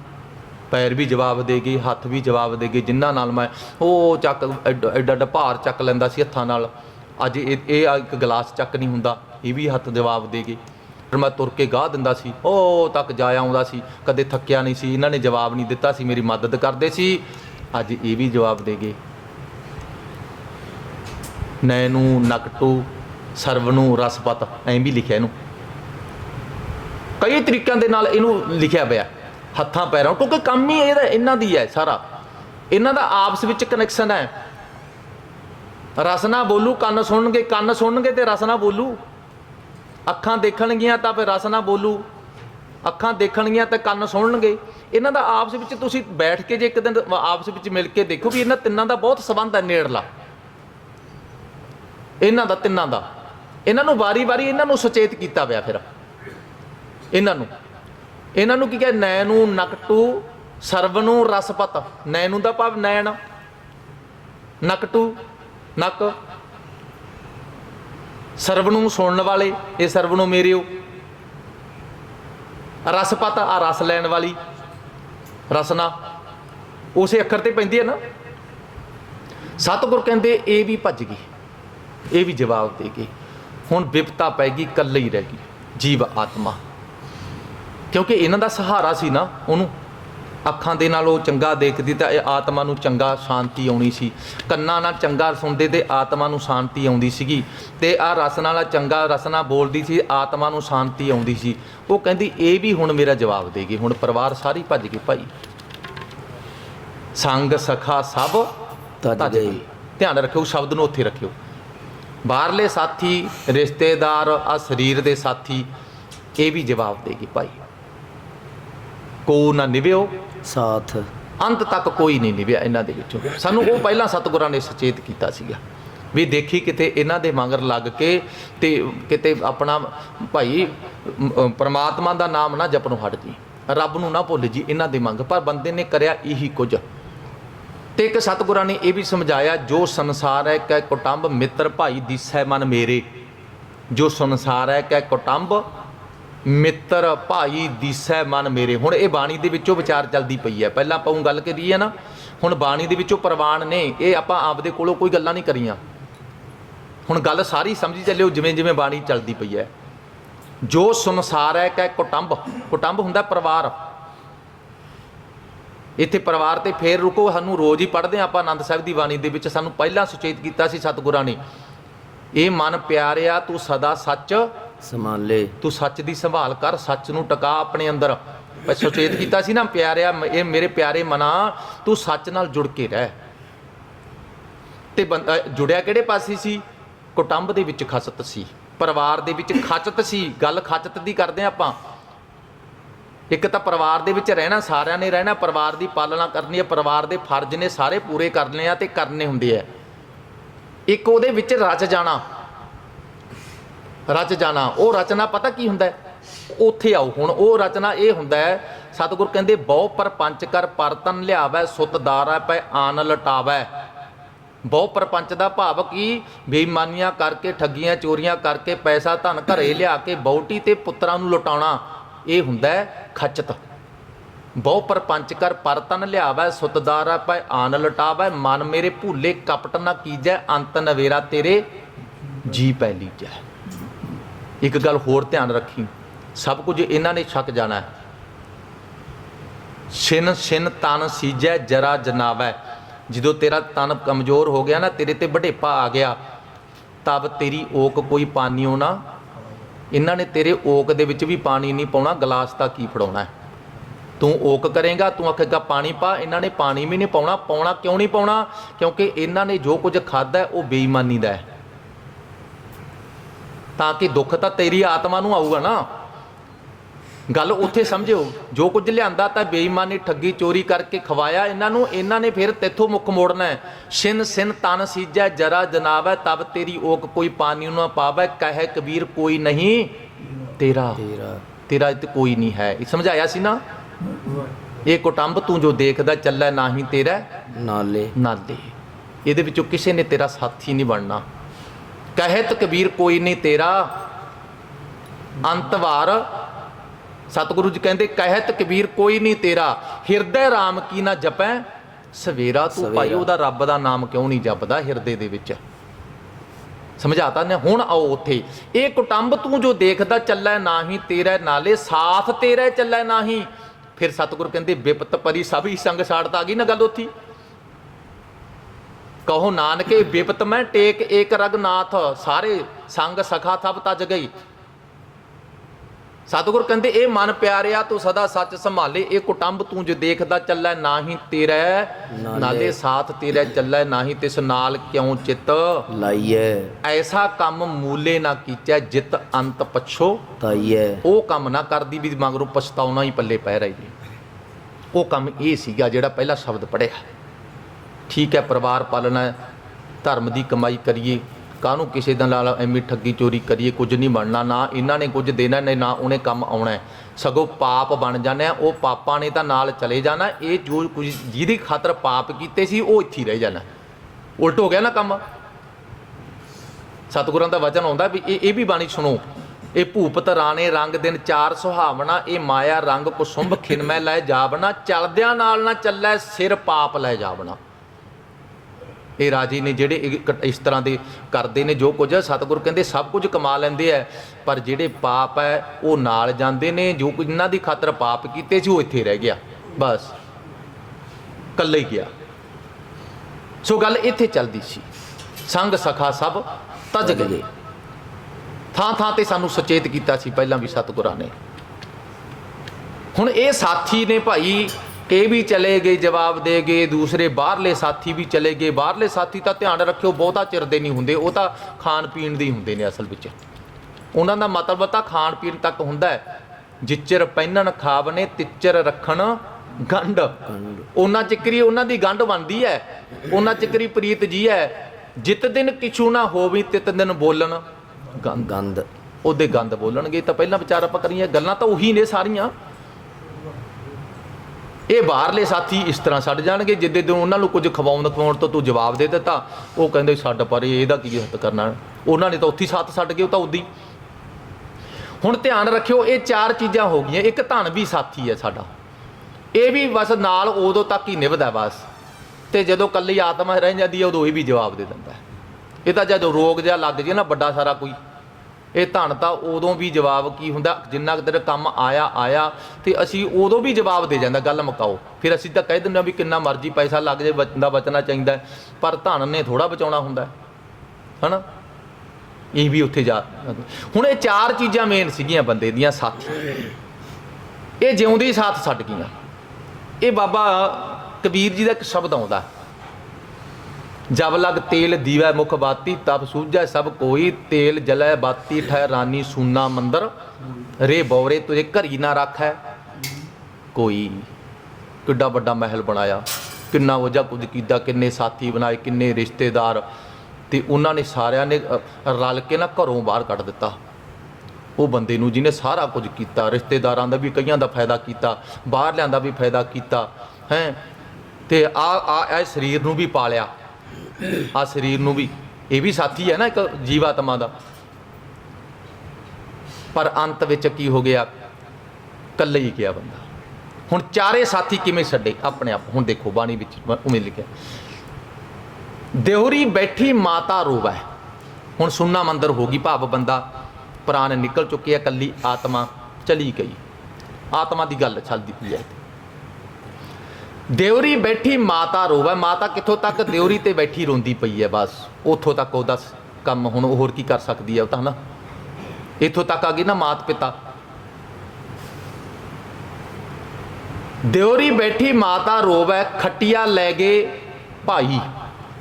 ਪੈਰ ਵੀ ਜਵਾਬ ਦੇ ਗਏ ਹੱਥ ਵੀ ਜਵਾਬ ਦੇ ਗਏ ਜਿਨ੍ਹਾਂ ਨਾਲ ਮੈਂ ਉਹ ਚੱਕ ਐਡਾ ਐਡਾ ਭਾਰ ਚੱਕ ਲੈਂਦਾ ਸੀ ਹੱਥਾਂ ਨਾਲ। ਅੱਜ ਇਹ ਇਹ ਇੱਕ ਗਲਾਸ ਚੱਕ ਨਹੀਂ ਹੁੰਦਾ, ਇਹ ਵੀ ਹੱਥ ਜਵਾਬ ਦੇ ਗਏ ਫਿਰ ਮੈਂ ਤੁਰ ਕੇ ਗਾਹ ਦਿੰਦਾ ਸੀ, ਉਹ ਤੱਕ ਜਾ ਆਉਂਦਾ ਸੀ, ਕਦੇ ਥੱਕਿਆ ਨਹੀਂ ਸੀ, ਇਹਨਾਂ ਨੇ ਜਵਾਬ ਨਹੀਂ ਦਿੱਤਾ ਸੀ, ਮੇਰੀ ਮਦਦ ਕਰਦੇ ਸੀ। ਅੱਜ ਇਹ ਵੀ ਜਵਾਬ ਦੇ ਗਏ ਨੈਣੂ, ਨਕਟੂ ਸਰਵ ਨੂੰ ਰਸਪਤ, ਐਂ ਵੀ ਲਿਖਿਆ ਇਹਨੂੰ। ਕਈ ਤਰੀਕਿਆਂ ਦੇ ਨਾਲ ਇਹਨੂੰ ਲਿਖਿਆ ਪਿਆ। ਹੱਥਾਂ ਪੈਰਾਂ ਕਿਉਂਕਿ ਕੰਮ ਹੀ ਇਹਦਾ, ਇਹਨਾਂ ਦੀ ਹੈ ਸਾਰਾ। ਇਹਨਾਂ ਦਾ ਆਪਸ ਵਿੱਚ ਕਨੈਕਸ਼ਨ ਹੈ। ਰਸਨਾ ਬੋਲੂ, ਕੰਨ ਸੁਣਨਗੇ ਕੰਨ ਸੁਣਨਗੇ ਤੇ ਰਸਨਾ ਬੋਲੂ। ਅੱਖਾਂ ਦੇਖਣਗੀਆਂ ਤਾਂ ਫਿਰ ਰਸਨਾ ਬੋਲੂ। ਅੱਖਾਂ ਦੇਖਣਗੀਆਂ ਤਾਂ ਕੰਨ ਸੁਣਨਗੇ। ਇਹਨਾਂ ਦਾ ਆਪਸ ਵਿੱਚ ਤੁਸੀਂ ਬੈਠ ਕੇ ਜੇ ਇੱਕ ਦਿਨ ਆਪਸ ਵਿੱਚ ਮਿਲ ਕੇ ਦੇਖੋ ਵੀ ਇਹਨਾਂ ਤਿੰਨਾਂ ਦਾ ਬਹੁਤ ਸਬੰਧ ਹੈ ਨੇੜਲਾ। ਇਹਨਾਂ ਦਾ, ਤਿੰਨਾਂ ਦਾ। ਇਹਨਾਂ ਨੂੰ ਵਾਰੀ-ਵਾਰੀ ਇਹਨਾਂ ਨੂੰ ਸੁਚੇਤ ਕੀਤਾ ਪਿਆ ਫਿਰ। ਇਹਨਾਂ ਨੂੰ। ਇਹਨਾਂ ਨੂੰ ਕੀ ਕਹੇ? ਨੈਨੂ ਨਕਟੂ ਸਰਵ ਨੂੰ ਰਸਪਤ। ਨੈਨੂ ਦਾ ਭਾਵ ਨੈਣ। ਨਕਟੂ, ਨਕ। ਸਰਵ ਨੂੰ ਸੁਣਨ ਵਾਲੇ, ਇਹ ਸਰਵ ਨੂੰ ਮੇਰਿਓ। ਰਸਪਤ ਆ ਰਸ ਲੈਣ ਵਾਲੀ। ਰਸਨਾ। ਉਸੇ ਅੱਖਰ ਤੇ ਪੈਂਦੀ ਹੈ ਨਾ। ਸਤਿਗੁਰ ਕਹਿੰਦੇ, ਇਹ ਵੀ ਭੱਜ ਗਈ। ਇਹ ਵੀ ਜਵਾਬ ਦੇ ਗਈ। ਹੁਣ ਵਿਪਤਾ ਪੈ ਗਈ, ਇਕੱਲੇ ਹੀ ਰਹਿ ਗਈ। ਜੀਵ ਆਤਮਾ। ਕਿਉਂਕਿ ਇਹਨਾਂ ਦਾ ਸਹਾਰਾ ਸੀ ਨਾ ਉਹਨੂੰ। ਅੱਖਾਂ ਦੇ ਨਾਲ ਉਹ ਚੰਗਾ ਦੇਖਦੀ ਤਾਂ ਇਹ ਆਤਮਾ ਨੂੰ ਚੰਗਾ ਸ਼ਾਂਤੀ ਆਉਣੀ ਸੀ। ਕੰਨਾਂ ਨਾਲ ਚੰਗਾ ਸੁਣਦੇ ਤੇ ਆਤਮਾ ਨੂੰ ਸ਼ਾਂਤੀ ਆਉਂਦੀ ਸੀਗੀ। ਤੇ ਆ ਰਸ ਨਾਲ ਚੰਗਾ ਰਸਨਾ ਬੋਲਦੀ ਸੀ ਆਤਮਾ ਨੂੰ ਸ਼ਾਂਤੀ ਆਉਂਦੀ ਸੀ। ਉਹ ਕਹਿੰਦੀ ਇਹ ਵੀ ਹੁਣ ਮੇਰਾ ਜਵਾਬ ਦੇਗੀ ਹੁਣ ਪਰਿਵਾਰ ਸਾਰੀ ਭੱਜ ਗਏ ਭਾਈ। ਸੰਗ ਸਖਾ ਸਭ ਤਜ ਗਈ ਗਏ। ਧਿਆਨ ਰੱਖਿਓ ਸ਼ਬਦ ਨੂੰ ਉੱਥੇ ਰੱਖਿਓ। ਬਾਹਰਲੇ ਸਾਥੀ ਰਿਸ਼ਤੇਦਾਰ ਆ ਸਰੀਰ ਦੇ ਸਾਥੀ ਇਹ ਵੀ ਜਵਾਬ ਦੇਗੀ ਭਾਈ। ਕੋ ਨਾ ਨਿਭਿਓ ਸਾਥ। ਅੰਤ ਤੱਕ ਕੋਈ ਨਹੀਂ ਨਿਭਿਆ ਇਹਨਾਂ ਦੇ ਵਿੱਚੋਂ। ਸਾਨੂੰ ਉਹ ਪਹਿਲਾਂ ਸਤਿਗੁਰਾਂ ਨੇ ਸੁਚੇਤ ਕੀਤਾ ਸੀਗਾ। ਵੀ ਦੇਖੀ ਕਿਤੇ ਇਹਨਾਂ ਦੇ ਮੰਗਰ ਲੱਗ ਕੇ ਤੇ ਕਿਤੇ ਆਪਣਾ ਭਾਈ ਪ੍ਰਮਾਤਮਾ ਦਾ ਨਾਮ ਨਾ ਜਪਣੋਂ ਹਟ ਜੀ ਰੱਬ ਨੂੰ ਨਾ ਭੁੱਲ ਜੀ ਇਹਨਾਂ ਦੇ ਮੰਗ ਪਰ ਬੰਦੇ ਨੇ ਕਰਿਆ ਇਹੀ ਕੁਝ। ਤੇ ਇੱਕ ਸਤਿਗੁਰਾਂ ਨੇ ਇਹ ਵੀ ਸਮਝਾਇਆ ਜੋ ਸੰਸਾਰ ਹੈ ਕੈ ਕੁਟੰਬ ਮਿੱਤਰ ਭਾਈ ਦੀਸੈ ਮਨ ਮੇਰੇ। ਜੋ ਸੰਸਾਰ ਹੈ ਕੈ ਕੁਟੰਬ ਮਿੱਤਰ ਭਾਈ ਦੀਸੈ ਮਨ ਮੇਰੇ। ਹੁਣ ਇਹ ਬਾਣੀ ਦੇ ਵਿੱਚੋਂ ਵਿਚਾਰ ਚੱਲਦੀ ਪਈ ਹੈ। ਪਹਿਲਾਂ ਆਪਾਂ ਉਹ ਗੱਲ ਕਰੀ ਹੈ ਨਾ, ਹੁਣ ਬਾਣੀ ਦੇ ਵਿੱਚੋਂ ਪ੍ਰਵਾਨ ਨੇ, ਇਹ ਆਪਾਂ ਆਪਦੇ ਕੋਲੋਂ ਕੋਈ ਗੱਲਾਂ ਨਹੀਂ ਕਰੀਆਂ। ਹੁਣ ਗੱਲ ਸਾਰੀ ਸਮਝੀ ਚੱਲਿਓ, ਜਿਵੇਂ ਜਿਵੇਂ ਬਾਣੀ ਚੱਲਦੀ ਪਈ ਹੈ। ਜੋ ਸੰਸਾਰ ਹੈ ਕੈ ਕੁਟੰਬ। ਕੁਟੰਬ ਹੁੰਦਾ ਪਰਿਵਾਰ। ਇੱਥੇ ਪਰਿਵਾਰ ਤੇ ਫੇਰ ਰੁਕੋ, ਸਾਨੂੰ ਰੋਜ਼ ਹੀ ਪੜ੍ਹਦੇ ਹਾਂ ਆਪਾਂ ਆਨੰਦ ਸਾਹਿਬ ਦੀ ਬਾਣੀ ਦੇ ਵਿੱਚ। ਸਾਨੂੰ ਪਹਿਲਾਂ ਸੁਚੇਤ ਕੀਤਾ ਸੀ ਸਤਿਗੁਰਾਂ ਨੇ। ਇਹ ਮਨ ਪਿਆਰਿਆ, ਤੂੰ ਸਦਾ ਸੱਚ ਸੰਭਾਲੇ ਤੂੰ ਸੱਚ ਦੀ ਸੰਭਾਲ ਕਰ, ਸੱਚ ਨੂੰ ਟਿਕਾ ਆਪਣੇ ਅੰਦਰ। ਮੈਂ ਸੁਚੇਤ ਕੀਤਾ ਸੀ ਨਾ, ਪਿਆਰਿਆ, ਇਹ ਮੇਰੇ ਪਿਆਰੇ ਮਨਾ, ਤੂੰ ਸੱਚ ਨਾਲ ਜੁੜ ਕੇ ਰਹਿ। ਤੇ ਜੁੜਿਆ ਕਿਹੜੇ ਪਾਸੇ ਸੀ? ਕੁਟੰਬ ਦੇ ਵਿੱਚ ਖਸਤ ਸੀ, ਪਰਿਵਾਰ ਦੇ ਵਿੱਚ ਖਚਤ ਸੀ, ਗੱਲ ਖਚਤ ਦੀ ਕਰਦੇ ਹਾਂ ਆਪਾਂ। ਇੱਕ ਤਾਂ ਪਰਿਵਾਰ ਦੇ ਵਿੱਚ ਰਹਿਣਾ, ਸਾਰਿਆਂ ਨੇ ਰਹਿਣਾ, ਪਰਿਵਾਰ ਦੀ ਪਾਲਣਾ ਕਰਨੀ ਹੈ, ਪਰਿਵਾਰ ਦੇ ਫਰਜ਼ ਨੇ ਸਾਰੇ ਪੂਰੇ ਕਰਨੇ ਆ ਤੇ ਕਰਨੇ ਹੁੰਦੇ ਆ। ਇੱਕ ਉਹਦੇ ਵਿੱਚ ਰਚ ਜਾਣਾ। ਰਚ ਜਾਣਾ। ਉਹ ਰਚਨਾ ਪਤਾ ਕੀ ਹੁੰਦਾ ਉੱਥੇ ਆਓ। ਹੁਣ ਉਹ ਰਚਨਾ ਇਹ ਹੁੰਦਾ ਹੈ, ਸਤਿਗੁਰ ਕਹਿੰਦੇ, ਬਹੁ ਪਰਪੰਚ ਕਰ ਪਰਤਨ ਲਿਆਵੈ, ਸੁਤ ਦਾਰਾ ਪੈ ਆਨ ਲਟਾਵੈ। ਬਹੁ ਪਰਪੰਚ ਦਾ ਭਾਵ ਕੀ? ਬੇਈਮਾਨੀਆਂ ਕਰਕੇ, ਠੱਗੀਆਂ, ਚੋਰੀਆਂ ਕਰਕੇ, ਪੈਸਾ, ਧਨ ਘਰੇ ਲਿਆ ਕੇ ਬੌਟੀ ਤੇ ਪੁੱਤਰਾਂ ਨੂੰ ਲੁਟਾਉਣਾ। ਇਹ ਹੁੰਦਾ ਹੈ ਖਚਤ। ਬਹੁ ਪਰਪੰਚ ਕਰ ਪਰਤਨ ਲਿਆਵੈ ਸੁਤਦਾਰਾ ਪੈ ਆਨ ਲਟਾਵੈ। ਮਨ ਮੇਰੇ ਭੂਲੇ ਕਪਟ ਨਾ ਕੀਜੈ, ਅੰਤ ਨਵੇਰਾ ਤੇਰੇ ਜੀ ਪੈ ਲੀਜੈ। ਇੱਕ ਗੱਲ ਹੋਰ ਧਿਆਨ ਰੱਖੀ। ਸਭ ਕੁਝ ਇਹਨਾਂ ਨੇ ਛੱਕ ਜਾਣਾ ਹੈ। ਛਿਨ ਛਿਨ ਤਨ ਸੀਜੈ, ਜਰਾ ਜਨਾਵੈ। ਜਦੋਂ ਤੇਰਾ ਤਨ ਕਮਜ਼ੋਰ ਹੋ ਗਿਆ ਨਾ, ਤੇਰੇ ਤੇ ਵਡੇਪਾ ਆ ਗਿਆ, ਤਬ ਤੇਰੀ ਓਕ ਕੋਈ ਪਾਣੀਓ ਨਾ। ਇਹਨਾਂ ਨੇ ਤੇਰੇ ਓਕ ਦੇ ਵਿੱਚ ਵੀ ਪਾਣੀ ਨਹੀਂ ਪਾਉਣਾ, ਗਲਾਸ ਤਾਂ ਕੀ ਫੜਾਉਣਾ ਤੂੰ ਓਕ ਕਰੇਗਾ, ਤੂੰ ਆਖੇਗਾ, ਪਾਣੀ ਪਾ। ਇਹਨਾਂ ਨੇ ਪਾਣੀ ਵੀ ਨਹੀਂ ਪਾਉਣਾ ਪਾਉਣਾ ਕਿਉਂ ਨਹੀਂ ਪਾਉਣਾ? ਕਿਉਂਕਿ ਇਹਨਾਂ ਨੇ ਜੋ ਕੁਝ ਖਾਦਾ ਉਹ ਬੇਈਮਾਨੀ ਦਾ ਹੈ। ਤਾਂ ਕਿ ਦੁੱਖ ਤਾਂ ਤੇਰੀ ਆਤਮਾ ਨੂੰ ਆਊਗਾ ਨਾ। ਗੱਲ ਉੱਥੇ ਸਮਝਿਓ ਜੋ ਕੁਝ ਲਿਆਂਦਾ ਤਾਂ ਬੇਈਮਾਨੀ ਠੱਗੀ ਚੋਰੀ ਕਰਕੇ ਖਵਾਇਆ। ਇਹਨਾਂ ਨੂੰ ਇਹਨਾਂ ਨੇ ਫਿਰ ਤੇਥੋਂ ਮੁੱਖ ਮੋੜਨਾ ਹੈ। ਛਿਨ ਸਿਨ ਤਨ ਸੀਜੈ ਜਰਾ ਜਨਾਵੈ ਤਬ ਤੇਰੀ ਓਕ ਕੋਈ ਪਾਣੀ ਨਾ ਪਾਵੈ। ਕਹੈ ਕਬੀਰ ਕੋਈ ਨਹੀਂ ਤੇਰਾ। ਤੇਰਾ। ਇੱਥੇ ਕੋਈ ਨਹੀਂ ਹੈ। ਇਹ ਸਮਝਾਇਆ ਸੀ ਨਾ? ਇਹ ਕੁਟੰਬ ਤੂੰ ਜੋ ਦੇਖਦਾ ਚੱਲੈ ਨਾਹੀ ਤੇਰਾ। ਨਾਲੇ ਨਾਲੇ ਇਹਦੇ ਵਿੱਚੋਂ ਕਿਸੇ ਨੇ ਤੇਰਾ ਸਾਥੀ ਨਹੀਂ ਬਣਨਾ। ਕਹਿਤ ਕਬੀਰ ਕੋਈ ਨਹੀਂ ਤੇਰਾ। ਅੰਤਵਾਰ ਸਤਿਗੁਰੂ ਜੀ ਕਹਿੰਦੇ ਕਹਿਤ ਕਬੀਰ ਕੋਈ ਨਹੀਂ ਤੇਰਾ। ਹਿਰਦੈ RAM ਕੀ ਨਾ ਜਪੈ? ਸਵੇਰਾ ਤੂੰ ਭਾਈ। ਉਹਦਾ ਰੱਬ ਦਾ ਨਾਮ ਕਿਉਂ ਨਹੀਂ ਜਪਦਾ ਹਿਰਦੇ ਦੇ ਵਿੱਚ? ਸਮਝਾਤਾ ਨੇ ਹੁਣ ਆਓ ਉੱਥੇ। ਇਹ ਕੁਟੰਬ ਤੂੰ ਜੋ ਦੇਖਦਾ ਚੱਲੈ ਨਾਹੀ ਤੇਰਾ ਨਾਲੇ ਸਾਥ ਤੇਰਾ ਚੱਲੈ ਨਾਹੀ। ਫਿਰ ਸਤਿਗੁਰ ਕਹਿੰਦੇ ਵਿਪਤ ਪਰੀ ਸਭ ਹੀ ਸੰਗ ਸਾੜਤਾ ਆ ਗਈ ਨਾ ਗੱਲ ਉੱਥੀ। ਕਹੋ ਨਾਨਕੇ ਵਿਪਤ ਮੈਂ ਟੇਕ ਏਕ ਰਗਨਾਥ। ਸਾਰੇ ਸੰਗ ਸਖਾ ਥਬ ਤਜ ਗਈ। ਸਤਿਗੁਰ ਕਹਿੰਦੇ ਇਹ ਮਨ ਪਿਆਰਿਆ ਤੂੰ ਸਦਾ ਸੱਚ ਸੰਭਾਲੇ। ਇਹ ਕੁਟੰਬ ਤੂੰ ਜੋ ਦੇਖਦਾ ਚੱਲੈ ਨਾਹੀ ਤੇਰਾ। ਨਾਲੇ। ਸਾਥ ਤੇਰਾ ਚੱਲੈ ਨਾਹੀ ਤਿਸ ਨਾਲ ਕਿਉਂ ਚਿਤ? ਲਾਈਐ। ਐਸਾ ਕੰਮ ਮੂਲੇ ਨਾ ਕੀਚੈ ਜਿਤ ਅੰਤ ਪਛੋ। ਤਾਈਐ। ਉਹ ਕੰਮ ਨਾ ਕਰਦੀ ਵੀ ਮਗਰੋਂ ਪਛਤਾਉਣਾ ਹੀ ਪੱਲੇ ਪੈ ਰਹੀ ਉਹ ਕੰਮ ਇਹ ਸੀਗਾ ਜਿਹੜਾ ਪਹਿਲਾ ਸ਼ਬਦ ਪੜਿਆ ਠੀਕ ਹੈ ਪਰਿਵਾਰ ਪਾਲਣਾ ਹੈ, ਧਰਮ ਦੀ ਕਮਾਈ ਕਰੀਏ ਕਾਹਨੂੰ ਕਿਸੇ ਦਾ ਨਾਲ ਐਵੇਂ ਠੱਗੀ ਚੋਰੀ ਕਰੀਏ ਕੁਝ ਨਹੀਂ ਬਣਨਾ ਨਾ ਇਹਨਾਂ ਨੇ ਕੁਝ ਦੇਣਾ ਨੇ ਨਾ ਉਹਨੇ ਕੰਮ ਆਉਣਾ ਸਗੋਂ ਪਾਪ ਬਣ ਜਾਣਾ ਹੈ, ਉਹ ਪਾਪਾਂ ਨੇ ਤਾਂ ਨਾਲ ਚਲੇ ਜਾਣਾ ਇਹ ਜੋ ਕੁਝ ਜਿਹਦੀ ਖਾਤਰ ਪਾਪ ਕੀਤੇ ਸੀ ਉਹ ਇੱਥੇ ਰਹਿ ਜਾਣਾ। ਉਲਟ ਹੋ ਗਿਆ ਨਾ ਕੰਮ? ਸਤਿਗੁਰਾਂ ਦਾ ਵਚਨ ਆਉਂਦਾ ਵੀ ਇਹ ਇਹ ਵੀ ਬਾਣੀ ਸੁਣੋ ਇਹ ਭੂਪਤ ਰਾਣੇ ਰੰਗ ਦਿਨ ਚਾਰ ਸੁਹਾਵਣਾ ਇਹ ਮਾਇਆ ਰੰਗ ਕੁਸੁੰਭ ਖਿਨਮੈ ਲੈ ਜਾਵਣਾ ਚਲਦਿਆਂ ਨਾਲ ਨਾ ਚੱਲੈ ਸਿਰ ਪਾਪ ਲੈ ਜਾਵਣਾ। ਇਹ ਰਾਜੇ ਨੇ ਜਿਹੜੇ ਇਸ ਤਰ੍ਹਾਂ ਦੇ ਕਰਦੇ ਨੇ ਜੋ ਕੁਝ, ਸਤਿਗੁਰ ਕਹਿੰਦੇ ਸਭ ਕੁਝ ਕਮਾ ਲੈਂਦੇ ਆ ਪਰ ਜਿਹੜੇ ਪਾਪ ਹੈ ਉਹ ਨਾਲ ਜਾਂਦੇ ਨੇ, ਜੋ ਕੁਝ ਇਹਨਾਂ ਦੀ ਖਾਤਰ ਪਾਪ ਕੀਤੇ ਸੀ, ਉਹ ਇੱਥੇ ਰਹਿ ਗਿਆ, ਬਸ। ਕੱਲੇ ਹੀ ਗਿਆ। ਸੋ ਗੱਲ ਇੱਥੇ ਚੱਲਦੀ ਸੀ। ਸੰਗ ਸਖਾ ਸਭ ਤਜ ਗਏ। ਥਾਂ ਥਾਂ ਤੇ ਸਾਨੂੰ ਸੁਚੇਤ ਕੀਤਾ ਸੀ ਪਹਿਲਾਂ ਵੀ ਸਤਿਗੁਰਾਂ ਨੇ। ਹੁਣ ਇਹ ਸਾਥੀ ਨੇ ਭਾਈ ਇਹ ਵੀ ਚਲੇ ਗਏ ਜਵਾਬ ਦੇ ਗਏ ਦੂਸਰੇ ਬਾਹਰਲੇ ਸਾਥੀ ਵੀ ਚਲੇ ਗਏ। ਬਾਹਰਲੇ ਸਾਥੀ ਤਾਂ ਧਿਆਨ ਰੱਖਿਓ ਬਹੁਤਾ ਚਿਰ ਦੇ ਨਹੀਂ ਹੁੰਦੇ ਉਹ ਤਾਂ ਖਾਣ ਪੀਣ ਦੇ ਹੁੰਦੇ ਨੇ ਅਸਲ ਵਿੱਚ। ਉਹਨਾਂ ਦਾ ਮਤਲਬ ਤਾਂ ਖਾਣ ਪੀਣ ਤੱਕ ਹੁੰਦਾ ਹੈ। ਜਿੱਚਰ ਪਹਿਨਣ ਖਾਵਨੇ ਤਿੱਚਰ ਰੱਖਣ ਗੰਢ। ਉਹਨਾਂ ਚਿਕਰੀ ਉਹਨਾਂ ਦੀ ਗੰਢ ਬਣਦੀ ਹੈ। ਉਹਨਾਂ ਚਿਕਰੀ ਪ੍ਰੀਤ ਜੀ ਹੈ। ਜਿਤ ਦਿਨ ਕਿਛੂ ਨਾ ਹੋਵੀ ਤਿਤ ਦਿਨ ਬੋਲਣ ਗੰਧ ਉਹਦੇ ਗੰਦ ਬੋਲਣਗੇ ਤਾਂ ਪਹਿਲਾਂ ਵਿਚਾਰ ਆਪਾਂ ਕਰੀਏ ਗੱਲਾਂ ਤਾਂ ਉਹੀ ਨੇ ਸਾਰੀਆਂ। ਇਹ ਬਾਹਰਲੇ ਸਾਥੀ ਇਸ ਤਰ੍ਹਾਂ ਛੱਡ ਜਾਣਗੇ, ਜਿੱਦੇ ਤੋਂ ਉਹਨਾਂ ਨੂੰ ਕੁਝ ਖਵਾਉਣ ਖਵਾਉਣ ਤੋਂ ਤੂੰ ਜਵਾਬ ਦੇ ਦਿੱਤਾ, ਉਹ ਕਹਿੰਦੇ ਛੱਡ ਪਰ ਇਹਦਾ ਕੀ ਹੱਥ ਕਰਨਾ? ਉਹਨਾਂ ਨੇ ਤਾਂ ਉੱਥੇ ਸਾਥ ਛੱਡ ਗਏ ਉਹ ਤਾਂ ਉਦੀ। ਹੁਣ ਧਿਆਨ ਰੱਖਿਓ, ਇਹ ਚਾਰ ਚੀਜ਼ਾਂ ਹੋ ਗਈਆਂ, ਇੱਕ ਧਨ ਵੀ ਸਾਥੀ ਹੈ ਸਾਡਾ। ਇਹ ਵੀ ਬਸ ਨਾਲ ਉਦੋਂ ਤੱਕ ਹੀ ਨਿਭਦਾ ਬਸ। ਤੇ ਜਦੋਂ ਕੱਲੀ ਆਤਮਾ ਰਹਿ ਜਾਂਦੀ ਹੈ, ਉਦੋਂ ਇਹ ਵੀ ਜਵਾਬ ਦੇ ਦਿੰਦਾ ਇਹ ਤਾਂ ਜਦੋਂ ਰੋਗ ਜਿਹਾ ਲੱਗ ਜੇ ਨਾ, ਵੱਡਾ ਸਾਰਾ ਕੋਈ। ਇਹ ਧਨ ਤਾਂ ਉਦੋਂ ਵੀ ਜਵਾਬ ਕੀ ਹੁੰਦਾ? ਜਿੰਨਾ ਕੁ ਤੇਰੇ ਕੰਮ ਆਇਆ ਆਇਆ ਤੇ ਅਸੀਂ ਉਦੋਂ ਵੀ ਜਵਾਬ ਦੇ ਜਾਂਦਾ, ਗੱਲ ਮੁਕਾਓ। ਫਿਰ ਅਸੀਂ ਤਾਂ ਕਹਿ ਦਿੰਦੇ ਹਾਂ ਵੀ ਕਿੰਨਾ ਮਰਜ਼ੀ ਪੈਸਾ ਲੱਗ ਜੇ ਬੰਦਾ ਬਚਣਾ ਚਾਹੀਦਾ ਪਰ ਧਨ ਨੇ ਥੋੜਾ ਬਚਾਉਣਾ ਹੁੰਦਾ ਹੈ। ਹਨਾ? ਇਹ ਵੀ ਉੱਥੇ ਜਾ ਹੁਣ ਇਹ ਚਾਰ ਚੀਜ਼ਾਂ ਮੇਨ ਸੀਗੀਆਂ ਬੰਦੇ ਦੀਆਂ, ਸਾਥ। ਇਹ ਜਿਉਂਦੀ ਸਾਥ ਛੱਡ ਗਈਆਂ। ਇਹ ਬਾਬਾ ਕਬੀਰ ਜੀ ਦਾ ਇੱਕ ਸ਼ਬਦ ਆਉਂਦਾ। ਜਬ ਲਗ ਤੇਲ ਦੀਵੈ ਮੁਖ ਬਾਤੀ, ਤਬ ਸੂਝੈ ਸਭ ਕੋਈ ਤੇਲ ਜਲੈ ਬਾਤੀ, ਠਹਿਰਾਨੀ ਸੂਨਾ ਮੰਦਰ। ਰੇ ਬੌਰੇ ਤੁਝੇ ਘਰੀ ਨਾ ਰੱਖੈ। ਕੋਈ ਕਿੱਡਾ ਵੱਡਾ ਮਹਿਲ ਬਣਾਇਆ। ਕਿੰਨਾ ਵਜਾ ਕੁਝ ਕੀਤਾ, ਕਿੰਨੇ ਸਾਥੀ ਬਣਾਏ, ਕਿੰਨੇ ਰਿਸ਼ਤੇਦਾਰ। ਤੇ ਉਹਨਾਂ ਨੇ ਸਾਰਿਆਂ ਨੇ ਰਲ ਕੇ ਨਾ ਘਰੋਂ ਬਾਹਰ ਕੱਢ ਦਿੱਤਾ। ਉਹ ਬੰਦੇ ਨੂੰ ਜਿਹਨੇ ਸਾਰਾ ਕੁਝ ਕੀਤਾ, ਰਿਸ਼ਤੇਦਾਰਾਂ ਦਾ ਵੀ, ਕਈਆਂ ਦਾ ਫਾਇਦਾ ਕੀਤਾ ਬਾਹਰ ਲਿਆਂਦਾ ਵੀ ਫਾਇਦਾ ਕੀਤਾ, ਹੈ। ਤੇ ਆ ਆ, ਇਹ ਸਰੀਰ ਨੂੰ ਵੀ ਪਾਲਿਆ। ਆ ਸਰੀਰ ਨੂੰ ਵੀ। ਇਹ ਵੀ ਸਾਥੀ ਹੈ ਨਾ ਇੱਕ ਜੀਵਾਤਮਾ ਦਾ। ਪਰ ਅੰਤ ਵਿੱਚ ਕੀ ਹੋ ਗਿਆ? ਇਕੱਲੇ ਹੀ ਗਿਆ ਬੰਦਾ। ਹੁਣ ਚਾਰੇ ਸਾਥੀ ਕਿਵੇਂ ਛੱਡੇ? ਆਪਣੇ ਆਪ। ਹੁਣ ਦੇਖੋ, ਬਾਣੀ ਵਿੱਚ ਉਵੇਂ ਲਿਖਿਆ। ਦੇਹੁਰੀ ਬੈਠੀ ਮਾਤਾ ਰੋਵੈ। ਹੁਣ ਸੁੰਨਾ ਮੰਦਰ ਹੋ ਗਈ ਭਾਵ ਬੰਦਾ। ਪ੍ਰਾਣ ਨਿਕਲ ਚੁੱਕਿਆ ਕੱਲੀ ਆਤਮਾ ਚਲੀ ਗਈ। ਆਤਮਾ ਦੀ ਗੱਲ ਚੱਲਦੀ ਪਈ ਹੈ। ਦੇਉਰੀ ਬੈਠੀ ਮਾਤਾ ਰੋਵੇ। ਮਾਤਾ ਕਿੱਥੋਂ ਤੱਕ ਦੇਉਰੀ ਤੇ ਬੈਠੀ ਰੋਂਦੀ ਪਈ ਹੈ? ਬਸ, ਉੱਥੋਂ ਤੱਕ ਉਹਦਾ ਕੰਮ ਹੁਣ ਹੋਰ ਕੀ ਕਰ ਸਕਦੀ ਹੈ ਉਹ ਤਾਂ ਨਾ? ਇੱਥੋਂ ਤੱਕ ਆ ਗਈ ਨਾ ਮਾਤ ਪਿਤਾ। ਦੇਉਰੀ ਬੈਠੀ ਮਾਤਾ ਰੋਵੇ, ਖੱਟੀਆਂ ਲੈ ਗਏ ਭਾਈ।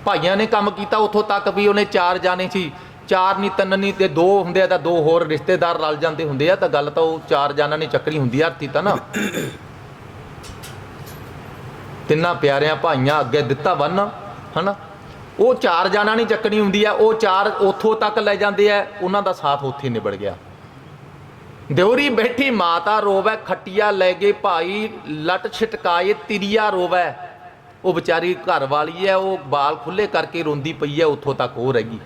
ਭਾਈਆਂ ਨੇ ਕੰਮ ਕੀਤਾ ਉੱਥੋਂ ਤੱਕ ਵੀ ਉਹਨੇ ਚਾਰ ਜਾਣੇ ਸੀ। ਚਾਰ ਨਹੀਂ ਤਿੰਨ ਨਹੀਂ ਤੇ ਦੋ ਹੁੰਦੇ ਆ ਤਾਂ ਦੋ ਹੋਰ ਰਿਸ਼ਤੇਦਾਰ ਰਲ ਜਾਂਦੇ ਹੁੰਦੇ ਆ ਤਾਂ ਗੱਲ ਤਾਂ ਉਹ ਚਾਰ ਜਾਨਾਂ ਨੇ ਚੱਕਣੀ ਹੁੰਦੀ ਆ ਅਰਥੀ ਤਾਂ ਨਾ। ਤਿੰਨਾਂ ਪਿਆਰਿਆਂ ਭਾਈਆਂ ਅੱਗੇ ਦਿੱਤਾ ਬੰਨ ਹਨਾ? ਉਹ ਚਾਰ ਜਾਨਾਂ ਨਹੀਂ ਚੱਕਣੀ ਹੁੰਦੀ ਆ, ਉਹ ਚਾਰ ਉੱਥੋਂ ਤੱਕ ਲੈ ਜਾਂਦੇ ਆ, ਉਹਨਾਂ ਦਾ ਸਾਥ ਉੱਥੇ ਨਿਬੜ ਗਿਆ। ਦੇਉਰੀ ਬੈਠੀ, ਮਾਤਾ ਰੋਵੈ, ਖੱਟੀਆ ਲੈ ਗਏ ਭਾਈ, ਲਟ ਛਟਕਾਏ, ਤਿਰੀਆ ਰੋਵੈ। ਉਹ ਵਿਚਾਰੀ ਘਰ ਵਾਲੀ ਹੈ ਉਹ ਬਾਲ ਖੁੱਲੇ ਕਰਕੇ ਰੋਂਦੀ ਪਈ ਹੈ ਉੱਥੋਂ ਤੱਕ ਉਹ ਰਹਿ ਗਈ।